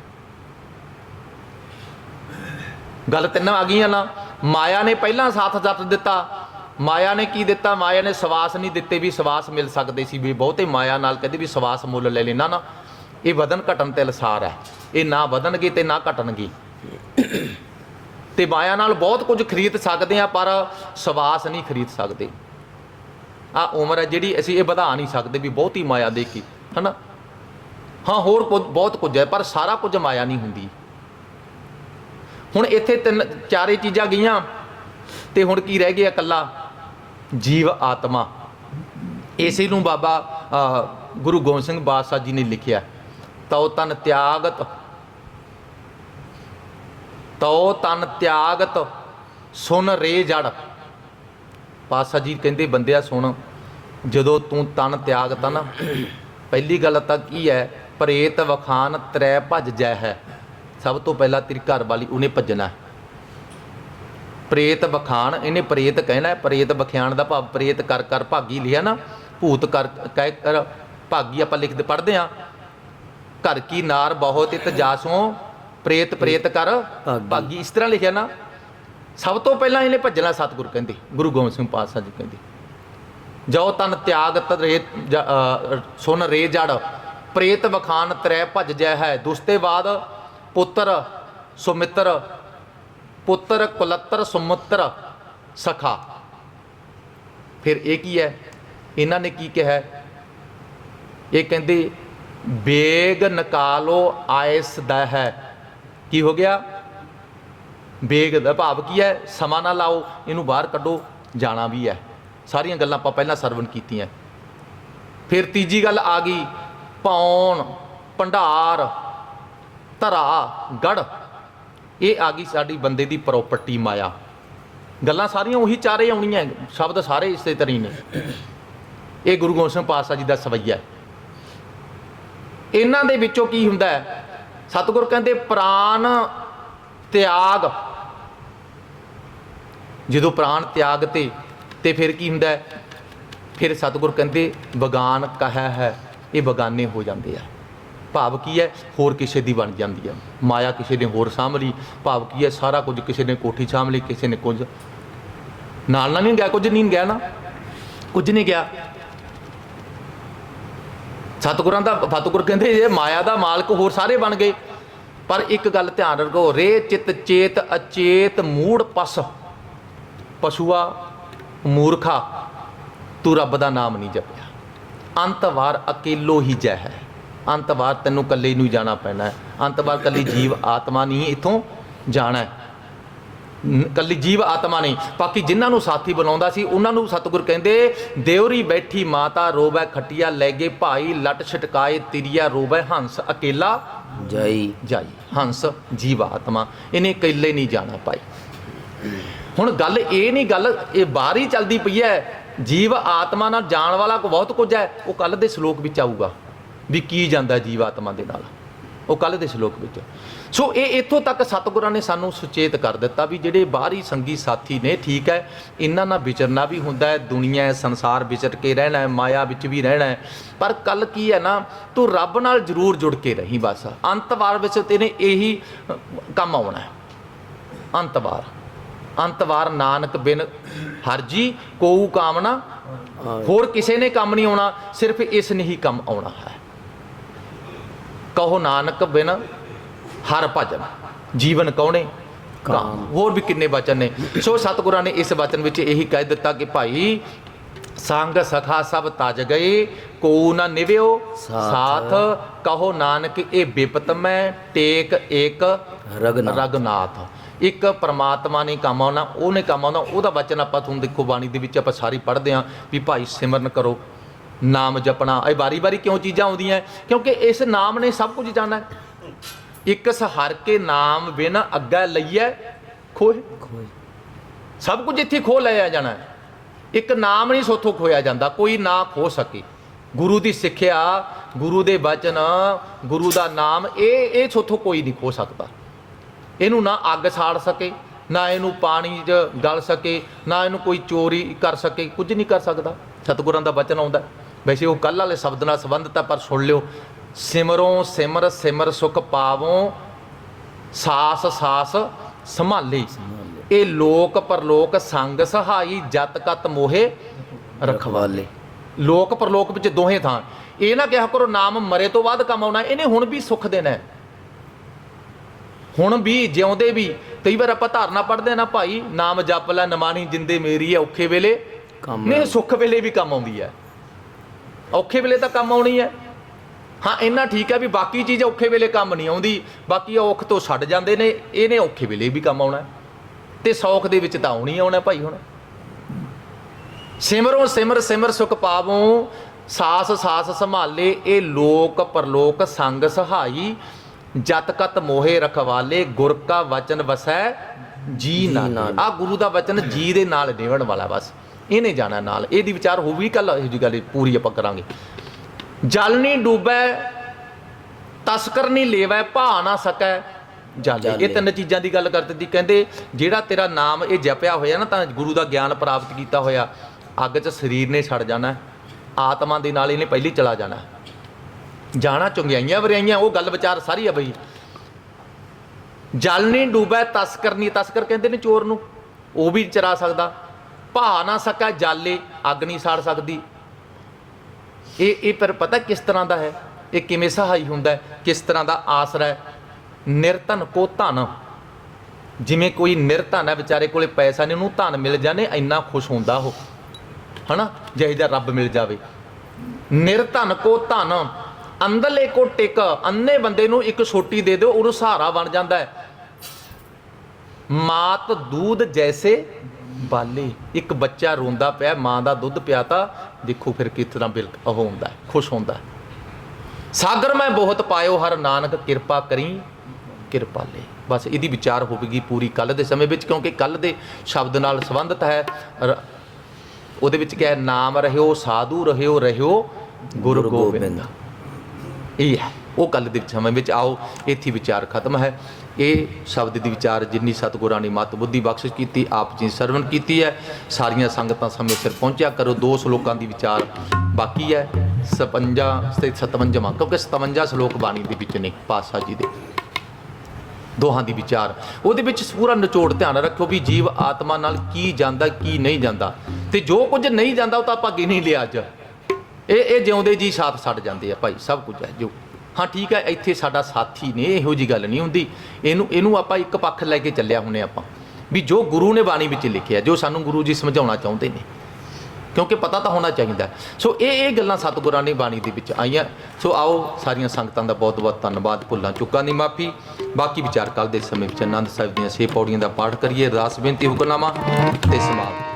ਗੱਲ ਤਿੰਨਾਂ ਆ ਗਈਆਂ ਨਾ। ਮਾਇਆ ਨੇ ਪਹਿਲਾਂ ਸਾਥ ਜੱਟ ਦਿੱਤਾ ਮਾਇਆ ਨੇ ਕੀ ਦਿੱਤਾ? ਮਾਇਆ ਨੇ ਸਵਾਸ ਨਹੀਂ ਦਿੱਤੇ ਵੀ ਸਵਾਸ ਮਿਲ ਸਕਦੇ ਸੀ ਵੀ ਬਹੁਤੇ ਮਾਇਆ ਨਾਲ ਕਹਿੰਦੇ ਵੀ ਸਵਾਸ ਮੁੱਲ ਲੈ ਲੈਣਾ ਨਾ। ਇਹ ਵਧਨ ਘਟਨ ਤੇ ਅਲਸਾਰ ਹੈ। ਇਹ ਨਾ ਵਧਣਗੇ ਤੇ ਨਾ ਘਟਣਗੇ। ਤੇ ਮਾਇਆ ਨਾਲ ਬਹੁਤ ਕੁਝ ਖਰੀਦ ਸਕਦੇ ਆ ਪਰ ਸਵਾਸ ਨਹੀਂ ਖਰੀਦ ਸਕਦੇ। ਆ ਉਮਰ ਹੈ ਜਿਹੜੀ ਅਸੀਂ ਇਹ ਵਧਾ ਨਹੀਂ ਸਕਦੇ ਵੀ ਬਹੁਤੀ ਮਾਇਆ ਦੇਖੀ ਕੇ, ਹਨਾ? ਹਾਂ, ਹੋਰ ਕੁਝ ਬਹੁਤ ਕੁਝ ਹੈ, ਪਰ ਸਾਰਾ ਕੁਝ ਮਾਇਆ ਨਹੀਂ ਹੁੰਦੀ। ਹੁਣ ਇੱਥੇ ਤਿੰਨ ਚਾਰੇ ਚੀਜ਼ਾਂ ਗਈਆਂ ਤੇ ਹੁਣ ਕੀ ਰਹਿ ਗਿਆ ਇਕੱਲਾ? ਜੀਵ ਆਤਮਾ। ਇਸੇ ਨੂੰ ਬਾਬਾ ਗੁਰੂ ਗੋਬਿੰਦ ਸਿੰਘ ਬਾਦਸ਼ਾਹ ਜੀ ਨੇ ਲਿਖਿਆ। ਤਉ ਤਨ ਤਿਆਗਤ, ਤਉ ਤਨ ਤਿਆਗਤ, ਸੁਨ ਰੇ ਜੜ। ਪਾਸਾ ਜੀ ਕਹਿੰਦੇ, ਬੰਦਿਆ, ਸੁਣ, ਜਦੋਂ ਤੂੰ ਤਨ ਤਿਆਗਤਾ ਨਾ, ਪਹਿਲੀ ਗੱਲ ਤਾਂ ਕੀ ਹੈ, ਪ੍ਰੇਤ ਵਖਾਨ ਤ੍ਰੈ ਭੱਜ ਜੈ ਹੈ। ਸਭ ਤੋਂ ਪਹਿਲਾਂ ਤੇਰੀ ਘਰ ਵਾਲੀ ਉਹਨੇ ਭੱਜਣਾ ਹੈ। ਪ੍ਰੇਤ ਵਖਾਨ ਇਹਨੇ ਪ੍ਰੇਤ ਕਹਿਣਾ ਪ੍ਰੇਤ ਵਖਿਆਣ ਦਾ ਭਾਵ ਪ੍ਰੇਤ ਕਰ ਕਰ ਭਾਗੀ ਲਿਆ ਨਾ ਭੂਤ ਕਰ ਕਹਿ ਕਰ ਭਾਗੀ ਆਪਾਂ ਲਿਖਦੇ ਪੜ੍ਹਦੇ ਆ ਘਰ ਕੀ ਨਾਰ ਬਹੁਤ ਇਤ ਜਾਸੋਂ ਪ੍ਰੇਤ ਪ੍ਰੇਤ ਕਰ ਭਾਗੀ। ਇਸ ਤਰ੍ਹਾਂ ਲਿਖਿਆ ਨਾ ਸਭ ਤੋਂ ਪਹਿਲਾਂ ਇਹਨੇ ਭੱਜਣਾ ਸਤਿਗੁਰ ਕਹਿੰਦੇ ਗੁਰੂ ਗੋਬਿੰਦ ਸਿੰਘ ਪਾਤਸ਼ਾਹ ਜੀ ਕਹਿੰਦੇ। ਜੋ ਤਨ ਤਿਆਗਤ ਰੇ ਜ- ਅ, ਸੁਨ ਰੇ ਜੜ ਪ੍ਰੇਤ ਵਖਾਨ ਤਰੈ ਭਜ ਜੈ ਹੈ ਦੁਸਤੇ ਬਾਦ ਪੁੱਤਰ ਸੁਮਿੱਤਰ ਪੁੱਤਰ ਕੁਲੱਤਰ ਸੁਮਿੱਤਰ ਸਖਾ। ਫਿਰ ਇਹ ਕੀ ਹੈ? ਇਹਨਾਂ ਨੇ ਕੀ ਕਿਹਾ? ਇਹ ਕਹਿੰਦੇ, ਬੇਗ ਨਕਾਲੋ ਆਇਸ ਦਾ ਹੈ। ਕੀ ਹੋ ਗਿਆ? ਬੇਗ ਦਾ ਭਾਵ ਕੀ ਹੈ? ਸਮਾਂ ਨਾ ਲਾਓ, ਇਹਨੂੰ ਬਾਹਰ ਕੱਢੋ, ਜਾਣਾ ਵੀ ਹੈ। ਸਾਰੀਆਂ ਗੱਲਾਂ ਆਪਾਂ ਪਹਿਲਾਂ ਸਰਵਣ ਕੀਤੀਆਂ। ਫਿਰ ਤੀਜੀ ਗੱਲ ਆ ਗਈ ਪੌਣ ਭੰਡਾਰ, ਧਰਾ, ਗੜ। ਇਹ ਆ ਗਈ ਸਾਡੀ ਬੰਦੇ ਦੀ ਪ੍ਰਾਪਰਟੀ ਮਾਇਆ। ਗੱਲਾਂ ਸਾਰੀਆਂ ਉਹੀ ਚਾਰੇ ਆਉਣੀਆਂ, ਸ਼ਬਦ ਸਾਰੇ ਇਸੇ ਤਰ੍ਹਾਂ ਹੀ ਨੇ। ਇਹ ਗੁਰੂ ਗੋਬਿੰਦ ਸਿੰਘ ਪਾਤਸ਼ਾਹ ਜੀ ਦਾ ਸਵਈਆ ਇਹਨਾਂ ਦੇ ਵਿੱਚੋਂ ਕੀ ਹੁੰਦਾ ਹੈ? ਸਤਿਗੁਰ ਕਹਿੰਦੇ ਪ੍ਰਾਨ ਤਿਆਗ। ਜਦੋਂ ਪ੍ਰਾਨ ਤਿਆਗ ਤੇ ਤੇ ਫਿਰ ਕੀ ਹੁੰਦਾ ਫਿਰ ਸਤਿਗੁਰ ਕਹਿੰਦੇ ਬਗਾਨ ਕਹਾ ਹੈ, ਇਹ ਬਗਾਨੇ ਹੋ ਜਾਂਦੇ ਆ। ਭਾਵ ਕੀ ਹੈ? ਹੋਰ ਕਿਸੇ ਦੀ ਬਣ ਜਾਂਦੀ ਹੈ। ਮਾਇਆ ਕਿਸੇ ਨੇ ਹੋਰ ਸਾਂਭ ਲਈ। ਭਾਵ ਕੀ ਹੈ? ਸਾਰਾ ਕੁਝ ਕਿਸੇ ਨੇ ਕੋਠੀ ਸਾਂਭ ਲਈ, ਕਿਸੇ ਨੇ ਕੁਝ। ਨਾਲ ਨਾਲ ਨਹੀਂ ਗਿਆ, ਕੁਝ ਨਹੀਂ ਗਿਆ ਨਾ? ਕੁਝ ਨਹੀਂ ਗਿਆ। ਸਤਿਗੁਰਾਂ ਦਾ, ਸਤਿਗੁਰ ਕਹਿੰਦੇ ਇਹ ਮਾਇਆ ਦਾ ਮਾਲਕ ਹੋਰ ਸਾਰੇ ਬਣ ਗਏ। ਪਰ ਇੱਕ ਗੱਲ ਧਿਆਨ ਰੱਖੋ, ਰੇ ਚਿਤ ਚੇਤ ਅਚੇਤ ਮੂੜ ਪਸ। ਪਸ਼ੂਆ, ਮੂਰਖਾ, ਤੂੰ ਰੱਬ ਦਾ ਨਾਮ ਨਹੀਂ ਜਪਿਆ। ਅੰਤ ਵਾਰ ਅਕੇਲੋ ਹੀ ਜੈ ਹੈ। ਅੰਤਵਾਰ ਤੈਨੂੰ ਇਕੱਲੇ ਨੂੰ ਜਾਣਾ ਪੈਣਾ ਹੈ। ਅੰਤਵਾਰ ਇਕੱਲੀ ਜੀਵ ਆਤਮਾ ਨਹੀਂ ਇੱਥੋਂ ਜਾਣਾ ਹੈ। ਕੱਲੀ ਜੀਵ ਆਤਮਾ ਨਹੀਂ। ਬਾਕੀ ਜਿਨ੍ਹਾਂ ਨੂੰ ਸਾਥੀ ਬਣਾਉਂਦਾ ਸੀ ਉਹਨਾਂ ਨੂੰ ਸਤਿਗੁਰ ਕਹਿੰਦੇ ਦੇਵਰੀ ਬੈਠੀ ਮਾਤਾ ਰੋਵੈ ਖਟਿਆ ਲੈ ਗਏ ਭਾਈ ਲਟ ਛਟਕਾਏ ਤਿਰਿਆ ਰੋਵੈ ਹੰਸ ਅਕੇਲਾ ਜਾਈ। ਜਾਈ। ਹੰਸ ਜੀਵ ਆਤਮਾ ਇਹਨੇ ਇਕੱਲੇ ਨਹੀਂ ਜਾਣਾ ਭਾਈ। ਹੁਣ ਗੱਲ ਇਹ ਨਹੀਂ ਗੱਲ ਇਹ ਬਾਹਰ ਹੀ ਚੱਲਦੀ ਪਈ ਹੈ। ਜੀਵ ਆਤਮਾ ਨਾਲ ਜਾਣ ਵਾਲਾ ਕੋ ਬਹੁਤ ਕੁਝ ਹੈ ਉਹ ਕੱਲ ਦੇ ਸ਼ਲੋਕ ਵਿੱਚ ਆਊਗਾ। ਵੀ ਕੀ ਜਾਂਦਾ ਜੀਵ ਆਤਮਾ ਦੇ ਨਾਲ ਉਹ ਕੱਲ ਦੇ ਸ਼ਲੋਕ ਵਿੱਚ। ਸੋ ਇਹ ਇੱਥੋਂ ਤੱਕ ਸਤਿਗੁਰਾਂ ਨੇ ਸਾਨੂੰ ਸੁਚੇਤ ਕਰ ਦਿੱਤਾ ਵੀ ਜਿਹੜੇ ਬਾਹਰੀ ਸੰਗੀ ਸਾਥੀ ਨੇ ਠੀਕ ਹੈ ਇਹਨਾਂ ਨਾਲ ਵਿਚਰਨਾ ਵੀ ਹੁੰਦਾ ਹੈ ਦੁਨੀਆ ਹੈ ਸੰਸਾਰ ਵਿਚਰ ਕੇ ਰਹਿਣਾ ਹੈ ਮਾਇਆ ਵਿੱਚ ਵੀ ਰਹਿਣਾ ਹੈ। ਪਰ ਕੱਲ ਕੀ ਹੈ ਨਾ ਤੂੰ ਰੱਬ ਨਾਲ ਜ਼ਰੂਰ ਜੁੜ ਕੇ ਰਹੀਂ ਬਸ। ਅੰਤਵਾਰ ਵਿੱਚ ਤੇਨੇ ਇਹੀ ਕੰਮ ਆਉਣਾ ਹੈ। ਅੰਤਵਾਰ। ਅੰਤਵਾਰ ਨਾਨਕ ਬਿਨ ਹਰਜੀ ਕੋਊ ਕਾਮਨਾ। ਹੋਰ ਕਿਸੇ ਨੇ ਕੰਮ ਨਹੀਂ ਆਉਣਾ ਸਿਰਫ ਇਸ ਨੇ ਹੀ ਕੰਮ ਆਉਣਾ ਹੈ। ਕਹੋ ਨਾਨਕ ਬਿਨ ਹਰ ਭਜਨ। ਜੀਵਨ ਕੌਣੇ? ਕਾਮ। ਹੋਰ ਵੀ ਕਿੰਨੇ ਵਚਨ ਨੇ। ਸੋ ਸਤਿਗੁਰਾਂ ਨੇ ਇਸ ਵਚਨ ਵਿੱਚ ਇਹੀ ਕਹਿ ਦਿੱਤਾ ਕਿ ਭਾਈ ਸੰਗ ਸਖਾ ਸਭ ਤਜ ਗਏ ਕੋ ਨਾ ਨਿਵਿਓ ਸਾਥ। ਕਹੋ ਨਾਨਕ ਇਹ ਬਿਪਤ ਮੈਂ ਟੇਕ ਏਕ ਰਗਨਾ ਰਗਨਾਥ। ਇੱਕ ਪ੍ਰਮਾਤਮਾ ਨੇ ਕੰਮ ਆਉਣਾ ਉਹਨੇ ਕੰਮ ਆਉਣਾ ਉਹਦਾ ਵਚਨ ਆਪਾਂ ਤੁਹਾਨੂੰ ਦੇਖੋ ਬਾਣੀ ਦੇ ਵਿੱਚ ਆਪਾਂ ਸਾਰੀ ਪੜ੍ਹਦੇ ਆਂ ਵੀ ਭਾਈ ਸਿਮਰਨ ਕਰੋ। ਨਾਮ ਜਪਣਾ। ਇਹ ਵਾਰੀ-ਵਾਰੀ ਕਿਉਂ ਚੀਜ਼ਾਂ ਆਉਂਦੀਆਂ? ਕਿਉਂਕਿ ਇਸ ਨਾਮ ਨੇ ਸਭ ਕੁਝ ਜਾਣਾ ਹੈ। ਇੱਕ ਸਹਰ ਕੇ ਨਾਮ ਬਿਨ ਅੱਗਾ ਲਈਐ ਖੋਏ। ਸਭ ਕੁਝ ਇੱਥੇ ਖੋ ਲਿਆ ਜਾਣਾ। ਇੱਕ ਨਾਮ ਨਹੀਂ ਸੋਥੋਂ ਖੋਇਆ ਜਾਂਦਾ। ਕੋਈ ਨਾ ਖੋ ਸਕੇ। ਗੁਰੂ ਦੀ ਸਿੱਖਿਆ ਗੁਰੂ ਦੇ ਬਚਨ ਗੁਰੂ ਦਾ ਨਾਮ ਇਹ ਇਹ ਸੋਥੋਂ ਕੋਈ ਨਹੀਂ ਖੋ ਸਕਦਾ। ਇਹਨੂੰ ਨਾ ਅੱਗ ਸਾੜ ਸਕੇ ਨਾ ਇਹਨੂੰ ਪਾਣੀ 'ਚ ਗਲ ਸਕੇ ਨਾ ਇਹਨੂੰ ਕੋਈ ਚੋਰੀ ਕਰ ਸਕੇ। ਕੁਝ ਨਹੀਂ ਕਰ ਸਕਦਾ। ਸਤਿਗੁਰਾਂ ਦਾ ਬਚਨ ਆਉਂਦਾ। ਵੈਸੇ ਉਹ ਕੱਲ ਵਾਲੇ ਸ਼ਬਦ ਨਾਲ ਸੰਬੰਧਿਤ ਹੈ ਪਰ ਸੁਣ ਲਿਓ। ਸਿਮਰੋਂ ਸਿਮਰ ਸਿਮਰ ਸੁਖ ਪਾਵੋਂ ਸਾਸ ਸਾਸ ਸੰਭਾਲੀ। ਇਹ ਲੋਕ ਪਰਲੋਕ ਸੰਗ ਸਹਾਈ ਜਤ ਕਤ ਮੋਹੇ ਰਖਵਾਲੇ। ਲੋਕ ਪਰਲੋਕ ਵਿੱਚ ਦੋਹੇ ਥਾਂ। ਇਹ ਨਾ ਕਿਹਾ ਕਰੋ ਨਾਮ ਮਰੇ ਤੋਂ ਬਾਅਦ ਕੰਮ ਆਉਣਾ ਇਹਨੇ ਹੁਣ ਵੀ ਸੁੱਖ ਦੇਣਾ। ਹੁਣ ਵੀ ਜਿਉਂਦੇ ਵੀ ਕਈ ਵਾਰ ਆਪਾਂ ਧਾਰਨਾ ਪੜ੍ਹਦੇ ਨਾ ਭਾਈ ਨਾਮ ਜਪ ਲੈ ਨਮਾਨੀ ਜਿੰਦੇ ਮੇਰੀ ਹੈ ਔਖੇ ਵੇਲੇ। ਕੰਮ ਨਹੀਂ ਸੁੱਖ ਵੇਲੇ ਵੀ ਕੰਮ ਆਉਂਦੀ ਹੈ। ਔਖੇ ਵੇਲੇ ਤਾਂ ਕੰਮ ਆਉਣੀ ਹੈ। ਹਾਂ ਇੰਨਾ ਠੀਕ ਹੈ ਵੀ ਬਾਕੀ ਚੀਜ਼ ਔਖੇ ਵੇਲੇ ਕੰਮ ਨਹੀਂ ਆਉਂਦੀ। ਬਾਕੀ ਔਖ ਤੋਂ ਛੱਡ ਜਾਂਦੇ ਨੇ ਇਹਨੇ ਔਖੇ ਵੇਲੇ ਵੀ ਕੰਮ ਆਉਣਾ। ਤੇ ਸੌਖ ਦੇ ਵਿੱਚ ਤਾਂ ਆਉਣੀ ਆਉਣਾ ਭਾਈ ਹੁਣ। ਸਿਮਰੋ ਸਿਮਰ ਸਿਮਰ ਸੁਖ ਪਾਵੋ ਸਾਸ ਸਾਸ ਸੰਭਾਲੇ ਇਹ ਲੋਕ ਪਰਲੋਕ ਸੰਗ ਸਹਾਈ। ਜਤ ਕਤ ਮੋਹੇ ਰਖਵਾਲੇ ਗੁਰ ਕਾ ਵਚਨ ਵਸੈ ਜੀ ਨਾਲ। ਆ ਗੁਰੂ ਦਾ ਵਚਨ ਜੀ ਦੇ ਨਾਲ ਨਿਵਣ ਵਾਲਾ ਬਸ। ਇਹਨੇ ਜਾਣਾ ਨਾਲ। ਇਹਦੀ ਵਿਚਾਰ ਹੋਊਗੀ ਕੱਲ ਇਹੋ ਜੀ ਗੱਲ ਪੂਰੀ ਆਪਾਂ ਕਰਾਂਗੇ। ਜਲ ਨਹੀਂ ਡੂਬੈ ਤਸਕਰ ਨਹੀਂ ਲੇਵੈ ਭਾ ਨਾ ਸਕੈ। ਜਾਲੇ ਇਹ। ਤਿੰਨ ਚੀਜ਼ਾਂ ਦੀ ਗੱਲ ਕਰ ਦਿੱਤੀ। ਕਹਿੰਦੇ ਜਿਹੜਾ ਤੇਰਾ ਨਾਮ ਇਹ ਜਪਿਆ ਹੋਇਆ ਨਾ ਤਾਂ ਗੁਰੂ ਦਾ ਗਿਆਨ ਪ੍ਰਾਪਤ ਕੀਤਾ ਹੋਇਆ। ਅੱਗ 'ਚ ਸਰੀਰ ਨੇ ਛੜ ਜਾਣਾ। ਹੈ। ਆਤਮਾ ਦੇ ਨਾਲ ਇਹਨੇ ਪਹਿਲੀ ਚਲਾ ਜਾਣਾ। ਹੈ। ਜਾਣਾ ਚੁੰਗਿਆਈਆਂ ਵਰਿਆਈਆਂ ਉਹ ਗੱਲ ਵਿਚਾਰ ਸਾਰੀ ਆ ਬਈ। ਜਲ ਨਹੀਂ ਡੂਬੈ ਤਸਕਰ ਨਹੀਂ ਤਸਕਰ ਕਹਿੰਦੇ ਨੇ ਚੋਰ ਨੂੰ। ਉਹ ਵੀ ਚਰਾ ਸਕਦਾ। ਭਾ ਨਾ ਸਕਾ ਜਾਲੇ, ਅੱਗ ਨਹੀਂ ਸਾੜ ਸਕਦੀ। ਇਹ ਇਹ ਪਰ ਪਤਾ ਕਿਸ ਤਰ੍ਹਾਂ ਦਾ ਹੈ? ਇਹ ਕਿਵੇਂ ਸਹਾਈ ਹੁੰਦਾ ਕਿਸ ਤਰ੍ਹਾਂ ਦਾ ਆਸਰਾ ਹੈ? ਨਿਰਧਨ ਕੋ ਧਨ। ਜਿਵੇਂ ਕੋਈ ਨਿਰਧਨ ਹੈ, ਵਿਚਾਰੇ ਕੋਲੇ ਪੈਸਾ ਨਹੀਂ, ਉਹਨੂੰ ਧਨ ਮਿਲ ਜਾਣੇ, ਇੰਨਾ ਖੁਸ਼ ਹੁੰਦਾ ਉਹ। ਹਨਾ? ਜਿਹੇ ਜਿਹਾ ਰੱਬ ਮਿਲ ਜਾਵੇ। ਨਿਰਧਨ ਕੋ ਧਨ। ਅੰਦਰਲੇ ਕੋ ਟਿਕ। ਅੰਨੇ ਬੰਦੇ ਨੂੰ ਇੱਕ ਛੋਟੀ ਦੇ ਦਿਓ, ਉਹਨੂੰ ਸਹਾਰਾ ਬਣ ਜਾਂਦਾ ਹੈ। ਮਾਤ, ਦੂਧ ਜੈਸੇ ਬਾਲੇ ਇੱਕ ਬੱਚਾ ਰੋਂਦਾ ਪਿਆ ਮਾਂ ਦਾ ਦੁੱਧ ਪਿਆਤਾ ਦੇਖੋ ਫਿਰ ਕਿਸ ਤਰ੍ਹਾਂ ਬਿਲ ਉਹ ਹੁੰਦਾ ਖੁਸ਼ ਹੁੰਦਾ ਸਾਗਰ ਮੈਂ ਬਹੁਤ ਪਾਇਓ ਹਰ ਨਾਨਕ ਕਿਰਪਾ ਕਰੀ ਕਿਰਪਾਲੇ ਬਸ ਇਹਦੀ ਵਿਚਾਰ ਹੋਵੇਗੀ ਪੂਰੀ ਕੱਲ ਦੇ ਸਮੇਂ ਵਿੱਚ ਕਿਉਂਕਿ ਕੱਲ ਦੇ ਸ਼ਬਦ ਨਾਲ ਸੰਬੰਧਿਤ ਹੈ। ਉਹਦੇ ਵਿੱਚ ਕਿਹਾ ਹੈ, ਨਾਮ ਰਹਿਓ ਸਾਧੂ ਰਹਿਓ ਰਹਿਓ ਗੁਰ ਗੁਰੂ ਗੋਬਿੰਦ। ਇਹ ਹੈ। ਉਹ ਕੱਲ ਦੇ ਸਮੇਂ ਵਿੱਚ ਆਓ, ਇੱਥੇ ਵਿਚਾਰ ਖਤਮ ਹੈ। ਇਹ ਸ਼ਬਦ ਦੀ ਵਿਚਾਰ ਜਿੰਨੀ ਸਤਿਗੁਰਾਂ ਨੇ ਮਤ ਬੁੱਧੀ ਬਖਸ਼ਿਸ਼ ਕੀਤੀ, ਆਪ ਜੀ ਸਰਵਣ ਕੀਤੀ ਹੈ। ਸਾਰੀਆਂ ਸੰਗਤਾਂ ਸਮੇਂ ਸਿਰ ਪਹੁੰਚਿਆ ਕਰੋ। ਦੋ ਸ਼ਲੋਕਾਂ ਦੀ ਵਿਚਾਰ ਬਾਕੀ ਹੈ। 56 ਤੇ 57ਵਾਂ ਕਿਉਂਕਿ 57 ਸ਼ਲੋਕ ਬਾਣੀ ਦੇ ਵਿੱਚ ਨੇ ਪਾਤਸ਼ਾਹ ਜੀ ਦੇ। ਦੋਹਾਂ ਦੀ ਵਿਚਾਰ। ਉਹਦੇ ਵਿੱਚ ਪੂਰਾ ਨਿਚੋੜ ਧਿਆਨ ਰੱਖੋ ਵੀ ਜੀਵ ਆਤਮਾ ਨਾਲ ਕੀ ਜਾਂਦਾ, ਕੀ ਨਹੀਂ ਜਾਂਦਾ। ਤੇ ਜੋ ਕੁਝ ਨਹੀਂ ਜਾਂਦਾ, ਉਹ ਤਾਂ ਆਪਾਂ ਗਿਣ ਹੀ ਲਿਆ ਅੱਜ। ਇਹ ਇਹ ਜਿਉਂਦੇ ਜੀ, ਸਾਥ ਛੱਡ ਜਾਂਦੇ ਆ ਭਾਈ। ਸਭ ਕੁਝ ਹੈ ਜੋ। ਹਾਂ, ਠੀਕ ਹੈ, ਇੱਥੇ ਸਾਡਾ ਸਾਥੀ ਨੇ, ਇਹੋ ਜੀ ਗੱਲ ਨਹੀਂ ਹੁੰਦੀ। ਇਹਨੂੰ ਇਹਨੂੰ ਆਪਾਂ ਇੱਕ ਪੱਖ ਲੈ ਕੇ ਚੱਲਿਆ ਹੁੰਨੇ ਆਪਾਂ। ਵੀ ਜੋ ਗੁਰੂ ਨੇ ਬਾਣੀ ਵਿੱਚ ਲਿਖਿਆ, ਜੋ ਸਾਨੂੰ ਗੁਰੂ ਜੀ ਸਮਝਾਉਣਾ ਚਾਹੁੰਦੇ ਨੇ। ਕਿਉਂਕਿ ਪਤਾ ਤਾਂ ਹੋਣਾ ਚਾਹੀਦਾ। ਸੋ ਇਹ ਇਹ ਗੱਲਾਂ ਸਤਿਗੁਰਾਂ ਦੀ ਬਾਣੀ ਦੇ ਵਿੱਚ ਆਈਆਂ। ਸੋ ਆਓ, ਸਾਰੀਆਂ ਸੰਗਤਾਂ ਦਾ ਬਹੁਤ ਬਹੁਤ ਧੰਨਵਾਦ। ਭੁੱਲਾਂ ਚੁੱਕਾਂ ਦੀ ਮਾਫੀ। ਬਾਕੀ ਵਿਚਾਰ ਕੱਲ ਦੇ ਸਮੇਂ ਵਿੱਚ ਆਨੰਦ ਸਾਹਿਬ ਦੀਆਂ ਛੇ ਪੌੜੀਆਂ ਦਾ ਪਾਠ ਕਰੀਏ। ਰਾਸ ਬੇਨਤੀ ਹੁਕਮਨਾਮਾ ਤੇ ਸਮਾਪਤ।